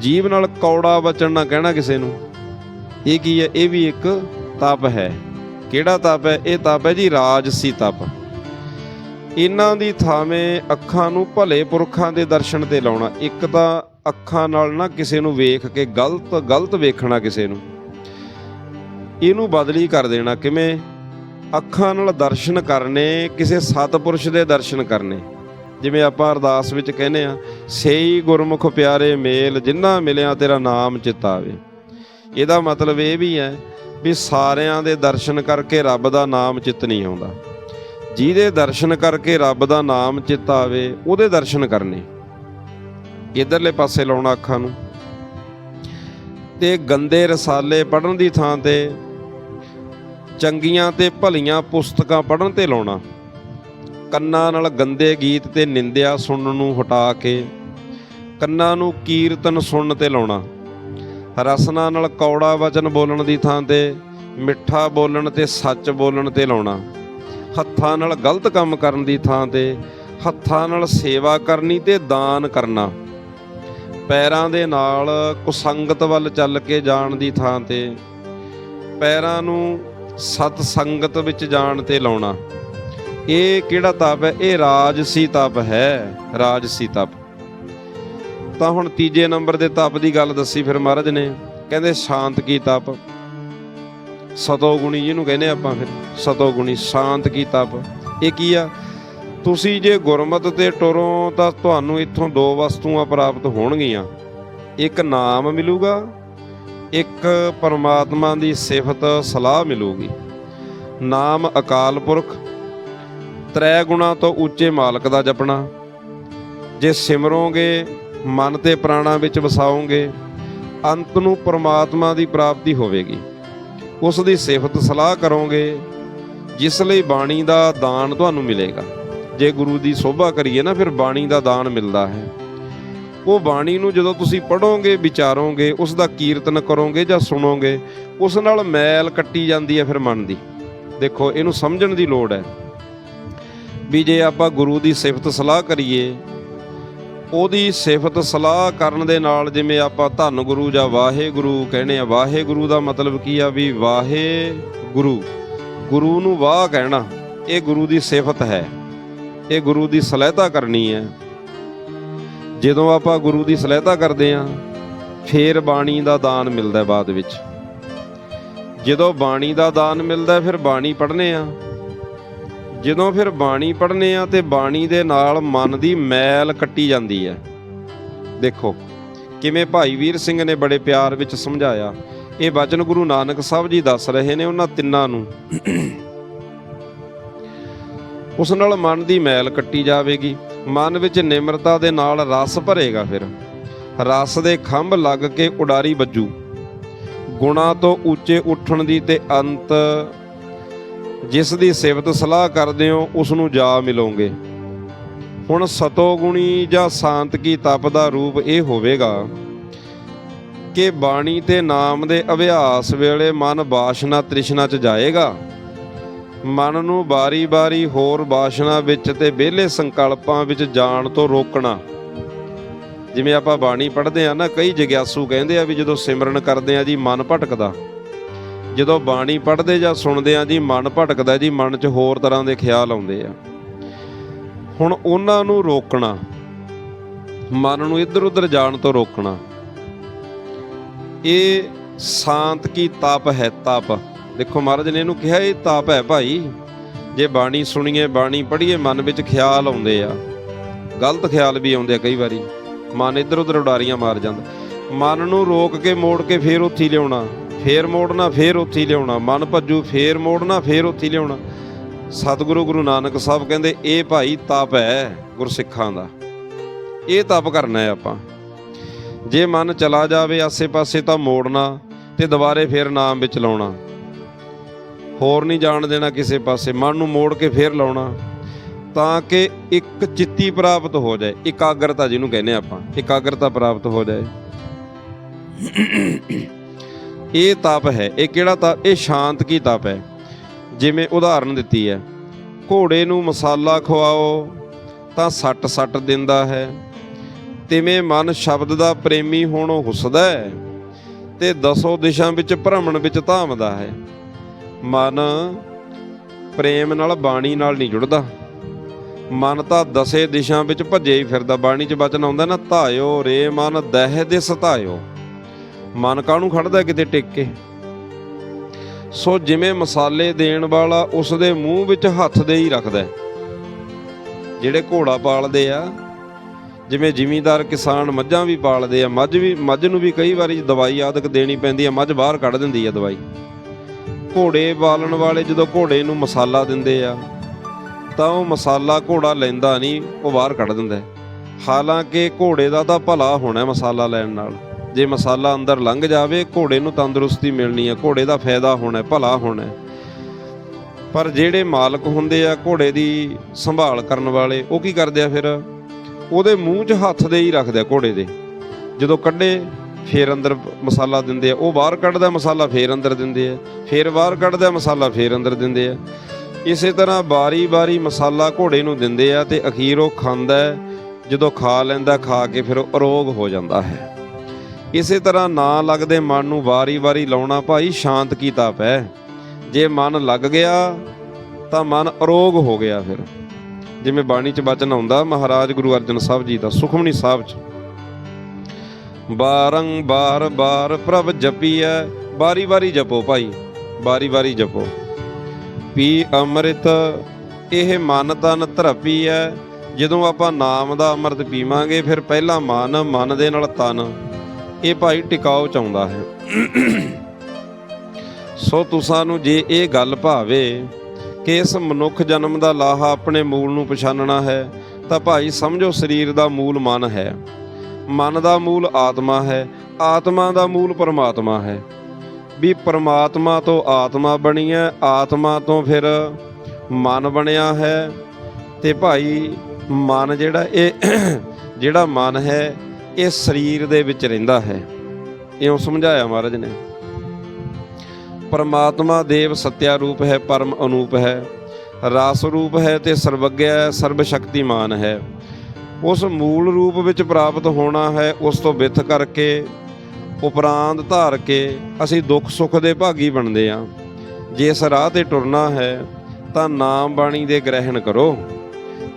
Speaker 1: ਜੀਵ ਨਾਲ ਕੌੜਾ ਬਚਣ ਨਾ ਕਹਿਣਾ ਕਿਸੇ ਨੂੰ। ਇਹ ਕੀ ਹੈ? ਇਹ ਵੀ ਇੱਕ ਤਪ ਹੈ। ਕਿਹੜਾ ਤਪ ਹੈ? ਇਹ ਤਪ ਹੈ ਜੀ ਰਾਜਸੀ ਤਪ। ਇਹਨਾਂ ਦੀ ਥਾਵੇਂ ਅੱਖਾਂ ਨੂੰ ਭਲੇ ਪੁਰਖਾਂ ਦੇ ਦਰਸ਼ਨ ਤੇ ਲਾਉਣਾ। ਇੱਕ ਤਾਂ ਅੱਖਾਂ ਨਾਲ ਨਾ ਕਿਸੇ ਨੂੰ ਵੇਖ ਕੇ ਗਲਤ ਗਲਤ ਵੇਖਣਾ ਕਿਸੇ ਨੂੰ। ਇਹਨੂੰ ਬਦਲੀ ਕਰ ਦੇਣਾ। ਕਿਵੇਂ? ਅੱਖਾਂ ਨਾਲ ਦਰਸ਼ਨ ਕਰਨੇ, ਕਿਸੇ ਸਤਪੁਰਸ਼ ਦੇ ਦਰਸ਼ਨ ਕਰਨੇ। ਜਿਵੇਂ ਆਪਾਂ ਅਰਦਾਸ ਵਿੱਚ ਕਹਿੰਦੇ ਆ ਸੇਈ ਗੁਰਮੁਖ ਪਿਆਰੇ ਮੇਲ ਜਿਨ੍ਹਾਂ ਮਿਲਿਆ ਤੇਰਾ ਨਾਮ ਚਿਤਾਵੇ। ਇਹਦਾ ਮਤਲਬ ਇਹ ਵੀ ਹੈ ਵੀ ਸਾਰਿਆਂ ਦੇ ਦਰਸ਼ਨ ਕਰਕੇ ਰੱਬ ਦਾ ਨਾਮ ਚਿੱਤ ਨਹੀਂ ਆਉਂਦਾ। ਜਿਹਦੇ ਦਰਸ਼ਨ ਕਰਕੇ ਰੱਬ ਦਾ ਨਾਮ ਚਿੱਤ ਆਵੇ, ਉਹਦੇ ਦਰਸ਼ਨ ਕਰਨੇ। ਇਧਰਲੇ ਪਾਸੇ ਲਾਉਣਾ ਅੱਖਾਂ ਨੂੰ। ਤੇ ਗੰਦੇ ਰਸਾਲੇ ਪੜਨ ਦੀ ਥਾਂ ਤੇ, ਚੰਗੀਆਂ ਤੇ ਭਲੀਆਂ ਪੁਸਤਕਾਂ ਪੜਨ ਤੇ ਲਾਉਣਾ। ਕੰਨਾਂ ਨਾਲ ਗੰਦੇ ਗੀਤ ਤੇ ਨਿੰਦਿਆ ਸੁਣਨ ਨੂੰ ਹਟਾ ਕੇ, ਕੰਨਾਂ ਨੂੰ ਕੀਰਤਨ ਸੁਣਨ ਤੇ ਲਾਉਣਾ। ਰਸਨਾ ਨਾਲ ਕੌੜਾ ਵਚਨ ਬੋਲਣ ਦੀ ਥਾਂ ਤੇ, ਮਿੱਠਾ ਬੋਲਣ ਤੇ, ਸੱਚ ਬੋਲਣ ਤੇ ਲਾਉਣਾ। ਹੱਥਾਂ ਨਾਲ ਗਲਤ ਕੰਮ ਕਰਨ ਦੀ ਥਾਂ ਤੇ, ਹੱਥਾਂ ਨਾਲ ਸੇਵਾ ਕਰਨੀ ਤੇ ਦਾਨ ਕਰਨਾ। ਪੈਰਾਂ ਦੇ ਨਾਲ ਕੁਸੰਗਤ ਵੱਲ ਚੱਲ ਕੇ ਜਾਣ ਦੀ ਥਾਂ ਤੇ, ਪੈਰਾਂ ਨੂੰ ਸਤ ਸੰਗਤ ਵਿੱਚ ਜਾਣ ਤੇ ਲਾਉਣਾ। ਇਹ ਕਿਹੜਾ ਤਪ ਹੈ? ਇਹ ਰਾਜਸੀ ਤਪ ਹੈ ਰਾਜਸੀ ਤਪ। ਤਾਂ ਹੁਣ ਤੀਜੇ ਨੰਬਰ ਦੇ ਤਪ ਦੀ ਗੱਲ ਦੱਸੀ ਫਿਰ ਮਹਾਰਾਜ ਨੇ। ਕਹਿੰਦੇ ਸ਼ਾਂਤ ਕੀ ਤਪ? ਸਤੋ ਗੁਣੀ ਜਿਹਨੂੰ ਕਹਿੰਦੇ ਆਪਾਂ ਫਿਰ। ਸਤੋ ਗੁਣੀ, ਸ਼ਾਂਤ ਕੀ ਤਪ? ਇਹ ਕੀ ਆ? ਤੁਸੀਂ ਜੇ ਗੁਰਮਤ ਤੇ ਟੁਰੋ ਤਾਂ ਤੁਹਾਨੂੰ ਇੱਥੋਂ ਦੋ ਵਸਤੂਆਂ ਪ੍ਰਾਪਤ ਹੋਣਗੀਆਂ। ਇੱਕ ਨਾਮ ਮਿਲੂਗਾ, ਇੱਕ ਪਰਮਾਤਮਾ ਦੀ ਸਿਫਤ ਸਲਾਹ ਮਿਲੂਗੀ। ਨਾਮ ਅਕਾਲ ਪੁਰਖ ਤ੍ਰੈ ਗੁਣਾ ਤੋਂ ਉੱਚੇ ਮਾਲਕ ਦਾ ਜਪਣਾ। ਜੇ ਸਿਮਰੋਗੇ, ਮਨ ਤੇ ਪ੍ਰਾਣਾ ਵਿੱਚ ਵਸਾਓਗੇ, ਅੰਤ ਨੂੰ ਪਰਮਾਤਮਾ ਦੀ ਪ੍ਰਾਪਤੀ ਹੋਵੇਗੀ। ਉਸ ਦੀ ਸਿਫਤ ਸਲਾਹ ਕਰੋਗੇ, ਜਿਸ ਲਈ ਬਾਣੀ ਦਾ ਦਾਨ ਤੁਹਾਨੂੰ ਮਿਲੇਗਾ। ਜੇ ਗੁਰੂ ਦੀ ਸੋਭਾ ਕਰੀਏ ਨਾ, ਫਿਰ ਬਾਣੀ ਦਾ ਦਾਨ ਮਿਲਦਾ ਹੈ। ਉਹ ਬਾਣੀ ਨੂੰ ਜਦੋਂ ਤੁਸੀਂ ਪੜੋਗੇ ਵਿਚਾਰੋਗੇ, ਉਸ ਦਾ ਕੀਰਤਨ ਕਰੋਗੇ ਜਾਂ ਸੁਣੋਗੇ, ਉਸ ਨਾਲ ਮੈਲ ਕੱਟੀ ਜਾਂਦੀ ਹੈ ਫਿਰ ਮਨ ਦੀ। ਦੇਖੋ, ਇਹਨੂੰ ਸਮਝਣ ਦੀ ਲੋੜ ਹੈ। ਵੀ ਜੇ ਆਪਾਂ ਗੁਰੂ ਦੀ ਸਿਫਤ ਸਲਾਹ ਕਰੀਏ, ਉਹਦੀ ਸਿਫਤ ਸਲਾਹ ਕਰਨ ਦੇ ਨਾਲ ਜਿਵੇਂ ਆਪਾਂ ਧੰਨ ਗੁਰੂ ਜਾਂ ਵਾਹਿਗੁਰੂ ਕਹਿੰਦੇ ਆ ਵਾਹਿਗੁਰੂ ਦਾ ਮਤਲਬ ਕੀ ਆ ਵੀ ਵਾਹੇ ਗੁਰੂ ਗੁਰੂ ਨੂੰ ਵਾਹ ਕਹਿਣਾ, ਇਹ ਗੁਰੂ ਦੀ ਸਿਫਤ ਹੈ, ਇਹ ਗੁਰੂ ਦੀ ਸਲਾਹਤਾ ਕਰਨੀ ਹੈ। ਜਦੋਂ ਆਪਾਂ ਗੁਰੂ ਦੀ ਸਲਾਹਤਾ ਕਰਦੇ ਆ ਫੇਰ ਬਾਣੀ ਦਾ ਦਾਨ ਮਿਲਦਾ ਬਾਅਦ ਵਿੱਚ। ਜਦੋਂ ਬਾਣੀ ਦਾ ਦਾਨ ਮਿਲਦਾ ਫਿਰ ਬਾਣੀ ਪੜ੍ਹਨੇ ਆ ਜਦੋਂ ਫਿਰ ਬਾਣੀ ਪੜ੍ਹਨੇ ਆ ਤੇ ਬਾਣੀ ਦੇ ਨਾਲ ਮਨ ਦੀ ਮੈਲ ਕੱਟੀ ਜਾਂਦੀ ਹੈ। ਦੇਖੋ, ਕਿਵੇਂ ਭਾਈ ਵੀਰ ਸਿੰਘ ਨੇ ਬੜੇ ਪਿਆਰ ਵਿੱਚ ਸਮਝਾਇਆ। ਇਹ ਵਚਨ ਗੁਰੂ ਨਾਨਕ ਸਾਹਿਬ ਜੀ ਦੱਸ ਰਹੇ ਨੇ ਉਹਨਾਂ ਤਿੰਨਾਂ ਨੂੰ। ਉਸ ਨਾਲ ਮਨ ਦੀ ਮੈਲ ਕੱਟੀ ਜਾਵੇਗੀ। ਮਨ ਵਿੱਚ ਨਿਮਰਤਾ ਦੇ ਨਾਲ ਰਸ ਭਰੇਗਾ ਫਿਰ। ਰਸ ਦੇ ਖੰਭ ਲੱਗ ਕੇ ਉਡਾਰੀ ਵੱਜੂ। ਗੁਣਾ ਤੋਂ ਉੱਚੇ ਉੱਠਣ ਦੀ ਤੇ ਅੰਤ ਜਿਸ ਦੀ ਸਿਫਤ ਸਲਾਹ ਕਰਦੇ ਹੋ, ਉਸ ਨੂੰ ਜਾ ਮਿਲੋਗੇ। ਹੁਣ ਸਤੋਗੁਣੀ ਜਾਂ ਸ਼ਾਂਤ ਕੀ ਤਪ ਦਾ ਰੂਪ ਇਹ ਹੋਵੇਗਾ ਕਿ ਬਾਣੀ ਤੇ ਨਾਮ ਦੇ ਅਭਿਆਸ ਵੇਲੇ ਮਨ ਬਾਸ਼ਨਾ ਤ੍ਰਿਸ਼ਨਾ ਚ ਜਾਏਗਾ। ਮਨ ਨੂੰ ਬਾਰੀ-ਬਾਰੀ ਹੋਰ ਬਾਸ਼ਨਾ ਵਿੱਚ ਤੇ ਵਿਹਲੇ ਸੰਕਲਪਾਂ ਵਿੱਚ ਜਾਣ ਤੋਂ ਰੋਕਣਾ। ਜਿਵੇਂ ਆਪਾਂ ਬਾਣੀ ਪੜ੍ਹਦੇ ਆ ਨਾ, ਕਈ ਜਗਿਆਸੂ ਕਹਿੰਦੇ ਆ ਵੀ ਜਦੋਂ ਸਿਮਰਨ ਕਰਦੇ ਆ ਜੀ, ਮਨ ਭਟਕਦਾ। ਜਦੋਂ ਬਾਣੀ ਪੜ੍ਹਦੇ ਜਾਂ ਸੁਣਦੇ ਆ ਜੀ, ਮਨ ਭਟਕਦਾ ਜੀ, ਮਨ 'ਚ ਹੋਰ ਤਰ੍ਹਾਂ ਦੇ ਖਿਆਲ ਆਉਂਦੇ ਆ। ਹੁਣ ਉਹਨਾਂ ਨੂੰ ਰੋਕਣਾ, ਮਨ ਨੂੰ ਇੱਧਰ ਉੱਧਰ ਜਾਣ ਤੋਂ ਰੋਕਣਾ, ਇਹ ਸ਼ਾਂਤ ਕੀ ਤਪ ਹੈ ਤਪ? ਦੇਖੋ ਮਹਾਰਾਜ ਨੇ ਇਹਨੂੰ ਕਿਹਾ, ਇਹ ਤਪ ਹੈ ਭਾਈ, ਜੇ ਬਾਣੀ ਸੁਣੀਏ, ਬਾਣੀ ਪੜ੍ਹੀਏ, ਮਨ ਵਿੱਚ ਖਿਆਲ ਆਉਂਦੇ ਆ। ਗਲਤ ਖਿਆਲ ਵੀ ਆਉਂਦੇ ਆ ਕਈ ਵਾਰੀ। ਮਨ ਇੱਧਰ ਉੱਧਰ ਉਡਾਰੀਆਂ ਮਾਰ ਜਾਂਦਾ। ਮਨ ਨੂੰ ਰੋਕ ਕੇ ਮੋੜ ਕੇ ਫੇਰ ਉੱਥੇ ਲਿਆਉਣਾ। ਫੇਰ ਮੋੜਨਾ ਫੇਰ ਉੱਥੇ ਲਿਆਉਣਾ। ਮਨ ਭੱਜੂ, ਫੇਰ ਮੋੜਨਾ ਫੇਰ ਉੱਥੇ ਲਿਆਉਣਾ। ਸਤਿਗੁਰੂ ਗੁਰੂ ਨਾਨਕ ਸਾਹਿਬ ਕਹਿੰਦੇ, ਇਹ ਭਾਈ ਤਪ ਹੈ ਗੁਰਸਿੱਖਾਂ ਦਾ। ਇਹ ਤਪ ਕਰਨਾ ਹੈ ਆਪਾਂ। ਜੇ ਮਨ ਚਲਾ ਜਾਵੇ ਆਸੇ-ਪਾਸੇ ਤਾਂ ਮੋੜਨਾ ਤੇ ਦੁਬਾਰੇ ਫੇਰ ਨਾਮ ਵਿੱਚ ਲਾਉਣਾ। ਹੋਰ ਨਹੀਂ ਜਾਣ ਦੇਣਾ ਕਿਸੇ ਪਾਸੇ। ਮਨ ਨੂੰ ਮੋੜ ਕੇ ਫੇਰ ਲਾਉਣਾ। ਤਾਂ ਕਿ ਇੱਕ ਚਿੱਤੀ ਪ੍ਰਾਪਤ ਹੋ ਜਾਏ। ਇਕਾਗਰਤਾ ਜਿਹਨੂੰ ਕਹਿੰਦੇ ਆਪਾਂ। ਇਕਾਗਰਤਾ ਪ੍ਰਾਪਤ ਹੋ ਜਾਏ। ਇਹ ਤਪ ਹੈ, ਇਹ ਕਿਹੜਾ ਤਪ? ਇਹ ਸ਼ਾਂਤ ਕੀ ਤਪ ਹੈ? ਜਿਵੇਂ ਉਦਾਹਰਨ ਦਿੱਤੀ ਹੈ, ਘੋੜੇ ਨੂੰ ਮਸਾਲਾ ਖਵਾਓ ਤਾਂ ਸੱਟ ਸੱਟ ਦਿੰਦਾ ਹੈ, ਤਿਵੇਂ ਮਨ ਸ਼ਬਦ ਦਾ ਪ੍ਰੇਮੀ ਹੋਣੋਂ ਹੁਸਦਾ ਹੈ ਤੇ ਦਸੋ ਦਿਸ਼ਾ ਵਿੱਚ ਭ੍ਰਮਣ ਵਿੱਚ ਧਾਮਦਾ ਹੈ। ਮਨ ਪ੍ਰੇਮ ਨਾਲ ਬਾਣੀ ਨਾਲ ਨਹੀਂ ਜੁੜਦਾ। ਮਨ ਤਾਂ ਦਸੇ ਦਿਸ਼ਾ ਵਿੱਚ ਭੱਜੇ ਹੀ ਫਿਰਦਾ, ਬਾਣੀ 'ਚ ਬਚਨ ਆਉਂਦਾ ਨਾ, ਧਾਇਓ ਰੇ ਮਨ, ਦਹਿ ਦੇ ਸਤਾਇਓ ਮਨ ਕਾਹਨੂੰ ਖੜਦਾ ਕਿਤੇ ਟਿਕ ਕੇ? ਸੋ ਜਿਵੇਂ ਮਸਾਲੇ ਦੇਣ ਵਾਲਾ ਉਸ ਦੇ ਮੂੰਹ ਵਿੱਚ ਹੱਥ ਦੇ ਹੀ ਰੱਖਦਾ ਜਿਹੜੇ ਘੋੜਾ ਪਾਲਦੇ ਆ, ਜਿਵੇਂ ਜ਼ਿਮੀਂਦਾਰ ਕਿਸਾਨ ਮੱਝਾਂ ਵੀ ਪਾਲਦੇ ਆ, ਮੱਝ ਵੀ, ਮੱਝ ਨੂੰ ਵੀ ਕਈ ਵਾਰੀ ਦਵਾਈ ਆਦਿਕ ਦੇਣੀ ਪੈਂਦੀ ਆ, ਮੱਝ ਬਾਹਰ ਕੱਢ ਦਿੰਦੀ ਆ ਦਵਾਈ। ਘੋੜੇ ਪਾਲਣ ਵਾਲੇ ਜਦੋਂ ਘੋੜੇ ਨੂੰ ਮਸਾਲਾ ਦਿੰਦੇ ਆ, ਤਾਂ ਉਹ ਮਸਾਲਾ ਘੋੜਾ ਲੈਂਦਾ ਨਹੀਂ, ਉਹ ਬਾਹਰ ਕੱਢ ਦਿੰਦਾ ਹਾਲਾਂਕਿ ਘੋੜੇ ਦਾ ਤਾਂ ਭਲਾ ਹੋਣਾ ਮਸਾਲਾ ਲੈਣ ਨਾਲ। ਜੇ ਮਸਾਲਾ ਅੰਦਰ ਲੰਘ ਜਾਵੇ, ਘੋੜੇ ਨੂੰ ਤੰਦਰੁਸਤੀ ਮਿਲਣੀ ਹੈ। ਘੋੜੇ ਦਾ ਫਾਇਦਾ ਹੋਣਾ ਭਲਾ ਹੋਣਾ ਪਰ ਜਿਹੜੇ ਮਾਲਕ ਹੁੰਦੇ ਆ, ਘੋੜੇ ਦੀ ਸੰਭਾਲ ਕਰਨ ਵਾਲੇ, ਉਹ ਕੀ ਕਰਦੇ ਆ ਫਿਰ? ਉਹਦੇ ਮੂੰਹ 'ਚ ਹੱਥ ਦੇ ਹੀ ਰੱਖਦੇ ਆ ਘੋੜੇ ਦੇ। ਜਦੋਂ ਕੱਢੇ, ਫੇਰ ਅੰਦਰ ਮਸਾਲਾ ਦਿੰਦੇ ਆ। ਉਹ ਬਾਹਰ ਕੱਢਦਾ, ਮਸਾਲਾ ਫੇਰ ਅੰਦਰ ਦਿੰਦੇ ਆ। ਫੇਰ ਬਾਹਰ ਕੱਢਦਾ, ਮਸਾਲਾ ਫੇਰ ਅੰਦਰ ਦਿੰਦੇ ਆ। ਇਸੇ ਤਰ੍ਹਾਂ ਬਾਰੀ-ਬਾਰੀ ਮਸਾਲਾ ਘੋੜੇ ਨੂੰ ਦਿੰਦੇ ਆ ਤੇ ਅਖੀਰ ਉਹ ਖਾਂਦਾ ਜਦੋਂ ਖਾ ਲੈਂਦਾ, ਖਾ ਕੇ ਫਿਰ ਉਹ ਅਰੋਗ ਹੋ ਜਾਂਦਾ ਹੈ। ਇਸੇ ਤਰ੍ਹਾਂ ਨਾ ਲੱਗਦੇ ਮਨ ਨੂੰ ਵਾਰੀ-ਵਾਰੀ ਲਾਉਣਾ ਭਾਈ ਸ਼ਾਂਤ ਕੀਤਾ ਤਪ ਹੈ ਜੇ ਮਨ ਲੱਗ ਗਿਆ, ਤਾਂ ਮਨ ਅਰੋਗ ਹੋ ਗਿਆ ਫਿਰ। ਜਿਵੇਂ ਬਾਣੀ 'ਚ ਬਚਨ ਆਉਂਦਾ, ਮਹਾਰਾਜ ਗੁਰੂ ਅਰਜਨ ਸਾਹਿਬ ਜੀ ਦਾ ਸੁਖਮਨੀ ਸਾਹਿਬ 'ਚ। ਬਾਰੰ ਬਾਰ ਬਾਰ ਪ੍ਰਭ ਜਪੀਐ ਬਾਰੀ ਵਾਰੀ ਜਪੋ ਭਾਈ ਬਾਰੀ ਵਾਰੀ ਜਪੋ। ਪੀ ਅੰਮ੍ਰਿਤ, ਇਹ ਮਨ ਤਨ ਧਰਪੀ ਹੈ ਜਦੋਂ ਆਪਾਂ ਨਾਮ ਦਾ ਅੰਮ੍ਰਿਤ ਪੀਵਾਂਗੇ, ਫਿਰ ਪਹਿਲਾ ਮਨ ਮਨ ਦੇ ਨਾਲ ਤਨ। ਇਹ ਭਾਈ ਟਿਕਾਓ ਚਾਹੁੰਦਾ ਹੈ। ਸੋ ਤੁਸਾਂ ਨੂੰ ਜੇ ਇਹ ਗੱਲ ਭਾਵੇ ਕਿ ਇਸ ਮਨੁੱਖ ਜਨਮ ਦਾ ਲਾਹਾ ਆਪਣੇ ਮੂਲ ਨੂੰ ਪਛਾਨਣਾ ਹੈ, ਤਾਂ ਭਾਈ ਸਮਝੋ ਸਰੀਰ ਦਾ ਮੂਲ ਮਨ ਹੈ। ਮਨ ਦਾ ਮੂਲ ਆਤਮਾ ਹੈ, ਆਤਮਾ ਦਾ ਮੂਲ ਪਰਮਾਤਮਾ ਹੈ। ਵੀ ਪਰਮਾਤਮਾ ਤੋਂ ਆਤਮਾ ਬਣੀ ਹੈ ਆਤਮਾ ਤੋਂ ਫਿਰ ਮਨ ਬਣਿਆ ਹੈ। ਤੇ ਭਾਈ ਮਨ ਜਿਹੜਾ ਇਹ, ਜਿਹੜਾ ਮਨ ਹੈ ਇਹ ਸਰੀਰ ਦੇ ਵਿੱਚ ਰਹਿੰਦਾ ਹੈ। ਇਉਂ ਸਮਝਾਇਆ ਮਹਾਰਾਜ ਨੇ। ਪਰਮਾਤਮਾ ਦੇਵ ਸਤਿਆ ਰੂਪ ਹੈ, ਪਰਮ ਅਨੂਪ ਹੈ। ਰਾਸ ਰੂਪ ਹੈ ਤੇ ਸਰਵਗਿਆ ਹੈ ਸਰਬ ਸ਼ਕਤੀਮਾਨ ਹੈ। ਉਸ ਮੂਲ ਰੂਪ ਵਿੱਚ ਪ੍ਰਾਪਤ ਹੋਣਾ ਹੈ, ਉਸ ਤੋਂ ਬਿਥ ਕਰਕੇ, ਉਪਰਾਂਤ ਧਾਰ ਕੇ ਅਸੀਂ ਦੁੱਖ ਸੁੱਖ ਦੇ ਭਾਗੀ ਬਣਦੇ ਹਾਂ। ਜੇ ਇਸ ਰਾਹ ਤੇ ਟੁਰਨਾ ਹੈ, ਤਾਂ ਨਾਮ ਬਾਣੀ ਦੇ ਗ੍ਰਹਿਣ ਕਰੋ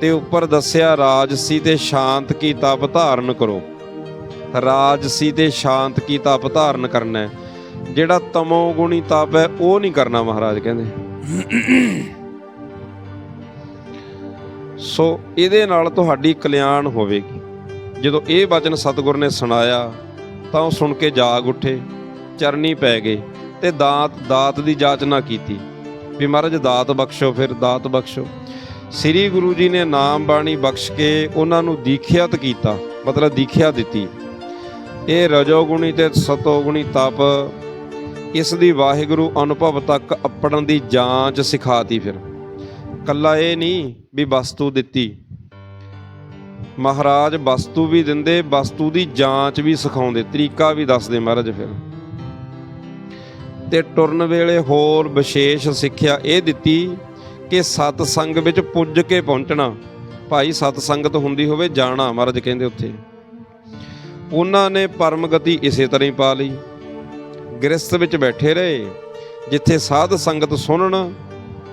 Speaker 1: ਤੇ ਉੱਪਰ ਦੱਸਿਆ ਰਾਜਸੀ ਤੇ ਸ਼ਾਂਤ ਕੀ ਤਪ ਧਾਰਨ ਕਰੋ। ਰਾਜਸੀ ਤੇ ਸ਼ਾਂਤ ਕੀ ਤਪ ਧਾਰਨ ਕਰਨਾ। ਹੈ ਜਿਹੜਾ ਤਮੋ ਗੁਣੀ ਤਪ ਹੈ, ਉਹ ਨਹੀਂ ਕਰਨਾ ਮਹਾਰਾਜ ਕਹਿੰਦੇ। ਸੋ ਇਹਦੇ ਨਾਲ ਤੁਹਾਡੀ ਕਲਿਆਣ ਹੋਵੇਗੀ। ਜਦੋਂ ਇਹ ਵਚਨ ਸਤਿਗੁਰ ਨੇ ਸੁਣਾਇਆ, ਤਾਂ ਉਹ ਸੁਣ ਕੇ ਜਾਗ ਉੱਠੇ, ਚਰਨੀ ਪੈ ਗਏ ਤੇ ਦਾਤ ਦਾਤ ਦੀ ਜਾਚਨਾ ਕੀਤੀ। ਵੀ ਮਹਾਰਾਜ, ਦਾਤ ਬਖਸ਼ੋ, ਫਿਰ ਦਾਤ ਬਖਸ਼ੋ। ਸ੍ਰੀ ਗੁਰੂ ਜੀ ਨੇ ਨਾਮ ਬਾਣੀ ਬਖਸ਼ ਕੇ ਉਹਨਾਂ ਨੂੰ ਦੀਖਿਆਤ ਕੀਤਾ, ਮਤਲਬ ਦੀਖਿਆ ਦਿੱਤੀ। ਇਹ ਰਜੋਗੁਣੀ ਤੇ ਸਤੋਗੁਣੀ ਤਪ ਇਸ ਦੀ ਵਾਹਿਗੁਰੂ ਅਨੁਭਵ ਤੱਕ ਅਪੜਨ ਦੀ ਜਾਂਚ ਸਿਖਾਤੀ ਫਿਰ। ਕੱਲਾ ਇਹ ਨਹੀਂ ਵੀ ਵਸਤੂ ਦਿੱਤੀ। ਮਹਾਰਾਜ ਵਸਤੂ ਵੀ ਦਿੰਦੇ, ਵਸਤੂ ਦੀ ਜਾਂਚ ਵੀ ਸਿਖਾਉਂਦੇ, ਤਰੀਕਾ ਵੀ ਦੱਸਦੇ ਮਹਾਰਾਜ ਫਿਰ। ਤੇ ਟੁਰਨ ਵੇਲੇ ਹੋਰ ਵਿਸ਼ੇਸ਼ ਸਿੱਖਿਆ ਇਹ ਦਿੱਤੀ ਕਿ ਸਤ ਸੰਗ ਵਿੱਚ ਪੁੱਜ ਕੇ ਪਹੁੰਚਣਾ। ਭਾਈ ਸਤ ਸੰਗਤ ਹੁੰਦੀ ਹੋਵੇ ਜਾਣਾ ਮਹਾਰਾਜ ਕਹਿੰਦੇ ਉੱਥੇ। ਉਹਨਾਂ ਨੇ ਪਰਮ ਗਤੀ ਇਸੇ ਤਰ੍ਹਾਂ ਹੀ ਪਾ ਲਈ। ਗ੍ਰਸਥ ਵਿੱਚ ਬੈਠੇ ਰਹੇ, ਜਿੱਥੇ ਸਾਧ ਸੰਗਤ ਸੁਣਨ,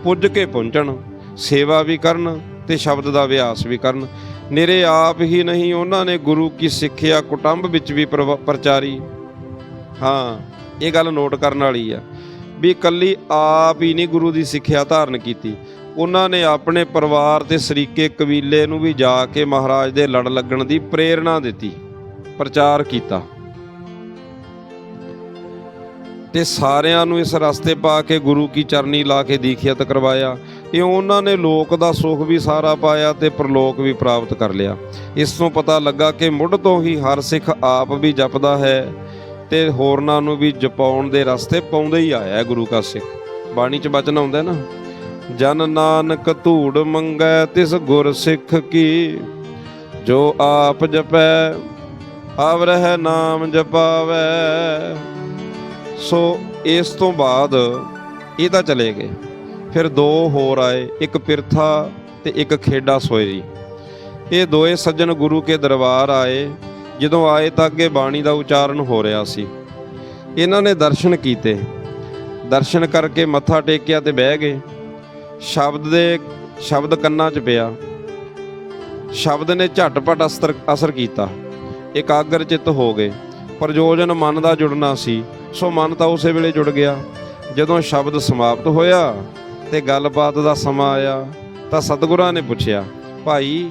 Speaker 1: ਪੁੱਜ ਕੇ ਪਹੁੰਚਣ, ਸੇਵਾ ਵੀ ਕਰਨ ਤੇ ਸ਼ਬਦ ਦਾ ਅਭਿਆਸ ਵੀ ਕਰਨ। ਨਿਰੇ ਆਪ ਹੀ ਨਹੀਂ ਉਹਨਾਂ ਨੇ ਗੁਰੂ ਕੀ ਸਿੱਖਿਆ, ਕੁਟੰਬ ਵਿੱਚ ਵੀ ਪ੍ਰਚਾਰੀ। ਹਾਂ, ਇਹ ਗੱਲ ਨੋਟ ਕਰਨ ਵਾਲੀ ਆ, ਵੀ ਇਕੱਲੀ ਆਪ ਹੀ ਨਹੀਂ ਗੁਰੂ ਦੀ ਸਿੱਖਿਆ ਧਾਰਨ ਕੀਤੀ। ਉਹਨਾਂ ਨੇ ਆਪਣੇ ਪਰਿਵਾਰ ਤੇ ਸਰੀਕੇ ਕਬੀਲੇ ਨੂੰ ਵੀ ਜਾ ਕੇ ਮਹਾਰਾਜ ਦੇ ਲੜ ਲੱਗਣ ਦੀ ਪ੍ਰੇਰਣਾ ਦਿੱਤੀ। ਪ੍ਰਚਾਰ ਕੀਤਾ। ਤੇ ਸਾਰਿਆਂ ਨੂੰ ਇਸ ਰਸਤੇ ਪਾ ਕੇ ਗੁਰੂ ਕੀ ਚਰਨੀ ਲਾ ਕੇ ਦੀਖਿਅਤ ਕਰਵਾਇਆ। ਇਹ ਉਹਨਾਂ ਨੇ ਲੋਕ ਦਾ ਸੁਖ ਵੀ ਸਾਰਾ ਪਾਇਆ ਤੇ ਪ੍ਰਲੋਕ ਵੀ ਪ੍ਰਾਪਤ ਕਰ ਲਿਆ। ਇਸ ਤੋਂ ਪਤਾ ਲੱਗਾ ਕਿ ਮੁੱਢ ਤੋਂ ਹੀ ਹਰ ਸਿੱਖ ਆਪ ਵੀ ਜਪਦਾ ਹੈ ਤੇ ਹੋਰਨਾਂ ਨੂੰ ਵੀ ਜਪਾਉਣ ਦੇ ਰਸਤੇ ਪਾਉਂਦਾ ਹੀ ਆਇਆ ਹੈ ਗੁਰੂ ਕਾ ਸਿੱਖ। ਬਾਣੀ ਚ ਬਚਨ ਆਉਂਦਾ ਨਾ, ਜਨ ਨਾਨਕ ਧੂੜ ਮੰਗੈ ਤਿਸ ਗੁਰ ਸਿੱਖ ਕੀ, ਜੋ ਆਪ ਜਪੈ ਆਵ ਰਹਿ ਨਾਮ ਜਪਾਵੈ। ਸੋ ਇਸ ਤੋਂ ਬਾਅਦ ਇਹ ਤਾਂ ਚਲੇ ਗਏ। ਫਿਰ ਦੋ ਹੋਰ ਆਏ, ਇੱਕ ਪਿਰਥਾ ਤੇ ਇੱਕ ਖੇਡਾ ਸੋਇਰੀ ਇਹ ਦੋਏ ਸੱਜਣ ਗੁਰੂ ਕੇ ਦਰਬਾਰ ਆਏ। ਜਦੋਂ ਆਏ ਤਾਂ ਅੱਗੇ ਬਾਣੀ ਦਾ ਉਚਾਰਨ ਹੋ ਰਿਹਾ ਸੀ। ਇਹਨਾਂ ਨੇ ਦਰਸ਼ਨ ਕੀਤੇ। ਦਰਸ਼ਨ ਕਰਕੇ ਮੱਥਾ ਟੇਕਿਆ ਤੇ ਬਹਿ ਗਏ। ਸ਼ਬਦ ਦੇ ਸ਼ਬਦ ਕੰਨਾਂ 'ਚ ਪਿਆ। ਸ਼ਬਦ ਨੇ ਝਟਪਟ ਅਸਰ ਅਸਰ ਕੀਤਾ। ਇਕਾਗਰ ਚਿੱਤ ਹੋ ਗਏ। ਪ੍ਰਯੋਜਨ ਮਨ ਦਾ ਜੁੜਨਾ ਸੀ, ਸੋ ਮਨ ਤਾਂ ਉਸੇ ਵੇਲੇ ਜੁੜ ਗਿਆ। ਜਦੋਂ ਸ਼ਬਦ ਸਮਾਪਤ ਹੋਇਆ ਤੇ ਗੱਲਬਾਤ ਦਾ ਸਮਾਂ ਆਇਆ, ਤਾਂ ਸਤਿਗੁਰਾਂ ਨੇ ਪੁੱਛਿਆ, ਭਾਈ,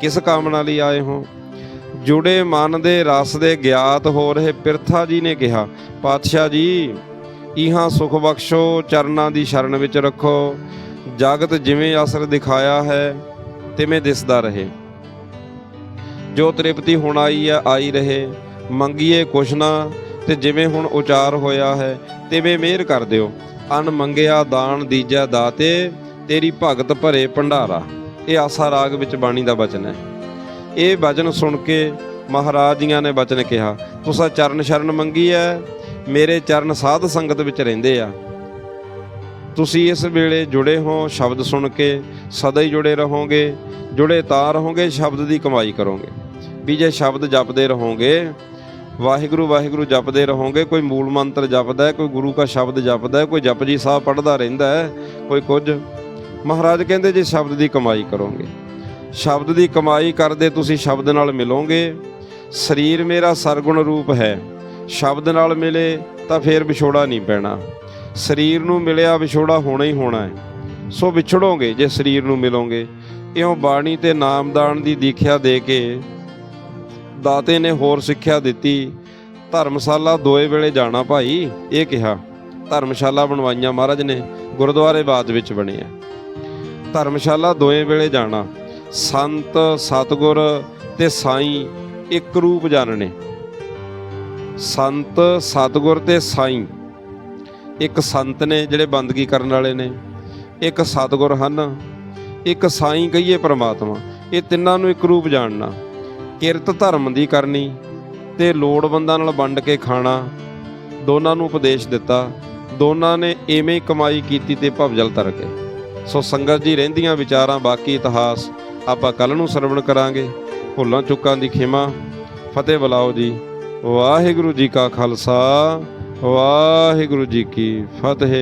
Speaker 1: ਕਿਸ ਕਾਮਨਾ ਲਈ ਆਏ ਹੋ? ਜੁੜੇ ਮਨ ਦੇ ਰਸ ਦੇ ਗਿਆਤ ਹੋ ਰਹੇ ਪਿਰਥਾ ਜੀ ਨੇ ਕਿਹਾ, ਪਾਤਸ਼ਾਹ ਜੀ, ਇਹਾਂ ਸੁਖ ਬਖਸ਼ੋ, ਚਰਨਾਂ ਦੀ ਸ਼ਰਨ ਵਿੱਚ ਰੱਖੋ। ਜਗਤ ਜਿਵੇਂ ਅਸਰ ਦਿਖਾਇਆ ਹੈ, ਤਿਵੇਂ ਦਿਸਦਾ ਰਹੇ। ਜੋ ਤ੍ਰਿਪਤੀ ਹੁਣ ਆਈ ਆ, ਆਈ ਰਹੇ, ਮੰਗੀਏ ਕੁਛ ਨਾ, ਤੇ ਜਿਵੇਂ ਹੁਣ ਉਚਾਰ ਹੋਇਆ ਹੈ, ਤਿਵੇਂ ਮਿਹਰ ਕਰ ਦਿਓ। ਅਨ ਮੰਗਿਆ ਦਾਨ ਦੀਜਾ ਦਾਤੇ, ਤੇਰੀ ਭਗਤ ਭਰੇ ਭੰਡਾਰਾ। ਇਹ ਆਸਾ ਰਾਗ ਵਿੱਚ ਬਾਣੀ ਦਾ ਬਚਨ ਹੈ। ਇਹ ਬਚਨ ਸੁਣ ਕੇ ਮਹਾਰਾਜ ਜੀਆਂ ਨੇ ਬਚਨ ਕਿਹਾ, ਤੁਸਾਂ ਚਰਨ ਸ਼ਰਨ ਮੰਗੀ ਹੈ ਮੇਰੇ ਚਰਨ ਸਾਧ ਸੰਗਤ ਵਿੱਚ ਰਹਿੰਦੇ ਆ। ਤੁਸੀਂ ਇਸ ਵੇਲੇ ਜੁੜੇ ਹੋ ਸ਼ਬਦ ਸੁਣ ਕੇ, ਸਦਾ ਹੀ ਜੁੜੇ ਰਹੋਗੇ, ਜੁੜੇ ਤਾਂ ਰਹੋਗੇ, ਸ਼ਬਦ ਦੀ ਕਮਾਈ ਕਰੋਗੇ। ਵੀ ਜੇ ਸ਼ਬਦ ਜਪਦੇ ਰਹੋਗੇ, ਵਾਹਿਗੁਰੂ ਵਾਹਿਗੁਰੂ ਜਪਦੇ ਰਹੋਗੇ, ਕੋਈ ਮੂਲ ਮੰਤਰ ਜਪਦਾ ਹੈ, ਕੋਈ ਗੁਰੂ ਦਾ ਸ਼ਬਦ ਜਪਦਾ ਹੈ, ਕੋਈ ਜਪਜੀ ਸਾਹਿਬ ਪੜ੍ਹਦਾ ਰਹਿੰਦਾ ਹੈ, ਕੋਈ ਕੁਝ। ਮਹਾਰਾਜ ਕਹਿੰਦੇ ਜੇ, ਸ਼ਬਦ ਦੀ ਕਮਾਈ ਕਰੋਗੇ। ਸ਼ਬਦ ਦੀ ਕਮਾਈ ਕਰਦੇ ਤੁਸੀਂ ਸ਼ਬਦ ਨਾਲ ਮਿਲੋਗੇ। ਸਰੀਰ ਮੇਰਾ ਸਰਗੁਣ ਰੂਪ ਹੈ। ਸ਼ਬਦ ਨਾਲ ਮਿਲੇ ਤਾਂ ਫੇਰ ਵਿਛੋੜਾ ਨਹੀਂ ਪੈਣਾ। ਸਰੀਰ ਨੂੰ ਮਿਲਿਆ ਵਿਛੋੜਾ ਹੋਣਾ ਹੀ ਹੋਣਾ ਹੈ। ਸੋ ਵਿਛੜੋਗੇ ਜੇ ਸਰੀਰ ਨੂੰ ਮਿਲੋਗੇ। ਇਉਂ ਬਾਣੀ ਤੇ ਨਾਮਦਾਨ ਦੀ ਦੀਖਿਆ ਦੇ ਕੇ ਦਾਤੇ ਨੇ ਹੋਰ ਸਿੱਖਿਆ ਦਿੱਤੀ। ਧਰਮਸ਼ਾਲਾ ਦੋਏ ਵੇਲੇ ਜਾਣਾ ਭਾਈ, ਇਹ ਕਿਹਾ। ਧਰਮਸ਼ਾਲਾ ਬਣਵਾਈਆਂ ਮਹਾਰਾਜ ਨੇ, ਗੁਰਦੁਆਰੇ ਬਾਦ ਵਿੱਚ ਬਣਿਆ ਧਰਮਸ਼ਾਲਾ ਦੋਏ ਵੇਲੇ ਜਾਣਾ। ਸੰਤ, ਸਤਗੁਰ ਤੇ ਸਾਈਂ ਇੱਕ ਰੂਪ ਜਾਣਨੇ। ਸੰਤ, ਸਤਗੁਰ ਤੇ ਸਾਈਂ। ਇੱਕ ਸੰਤ ਨੇ ਜਿਹੜੇ ਬੰਦਗੀ ਕਰਨ ਵਾਲੇ ਨੇ। ਇੱਕ ਸਤਗੁਰ ਹਨ। ਇੱਕ ਸਾਈਂ ਕਹੀਏ ਪ੍ਰਮਾਤਮਾ। ਇਹ ਤਿੰਨਾਂ ਨੂੰ ਇੱਕ ਰੂਪ ਜਾਣਨਾ। ਕਿਰਤ ਧਰਮ ਦੀ ਕਰਨੀ ਤੇ ਲੋੜਵੰਦਾਂ ਨਾਲ ਵੰਡ ਕੇ ਖਾਣਾ, ਦੋਨਾਂ ਨੂੰ ਉਪਦੇਸ਼ ਦਿੱਤਾ। ਦੋਨਾਂ ਨੇ ਐਵੇਂ ਕਮਾਈ ਕੀਤੀ ਤੇ ਭਵਜਲ ਤਰ ਗਏ। ਸੋ ਸੰਗਤ ਜੀ, ਰਹਿੰਦੀਆਂ ਵਿਚਾਰਾਂ, ਬਾਕੀ ਇਤਿਹਾਸ ਆਪਾਂ ਕੱਲ ਨੂੰ ਸਰਵਣ ਕਰਾਂਗੇ। ਭੁੱਲਾਂ ਚੁੱਕਾਂ ਦੀ ਖਿਮਾ। ਫਤਿਹ ਬੁਲਾਓ ਜੀ। ਵਾਹਿਗੁਰੂ ਜੀ ਕਾ ਖਾਲਸਾ, ਵਾਹਿਗੁਰੂ ਜੀ ਕੀ ਫਤਿਹ।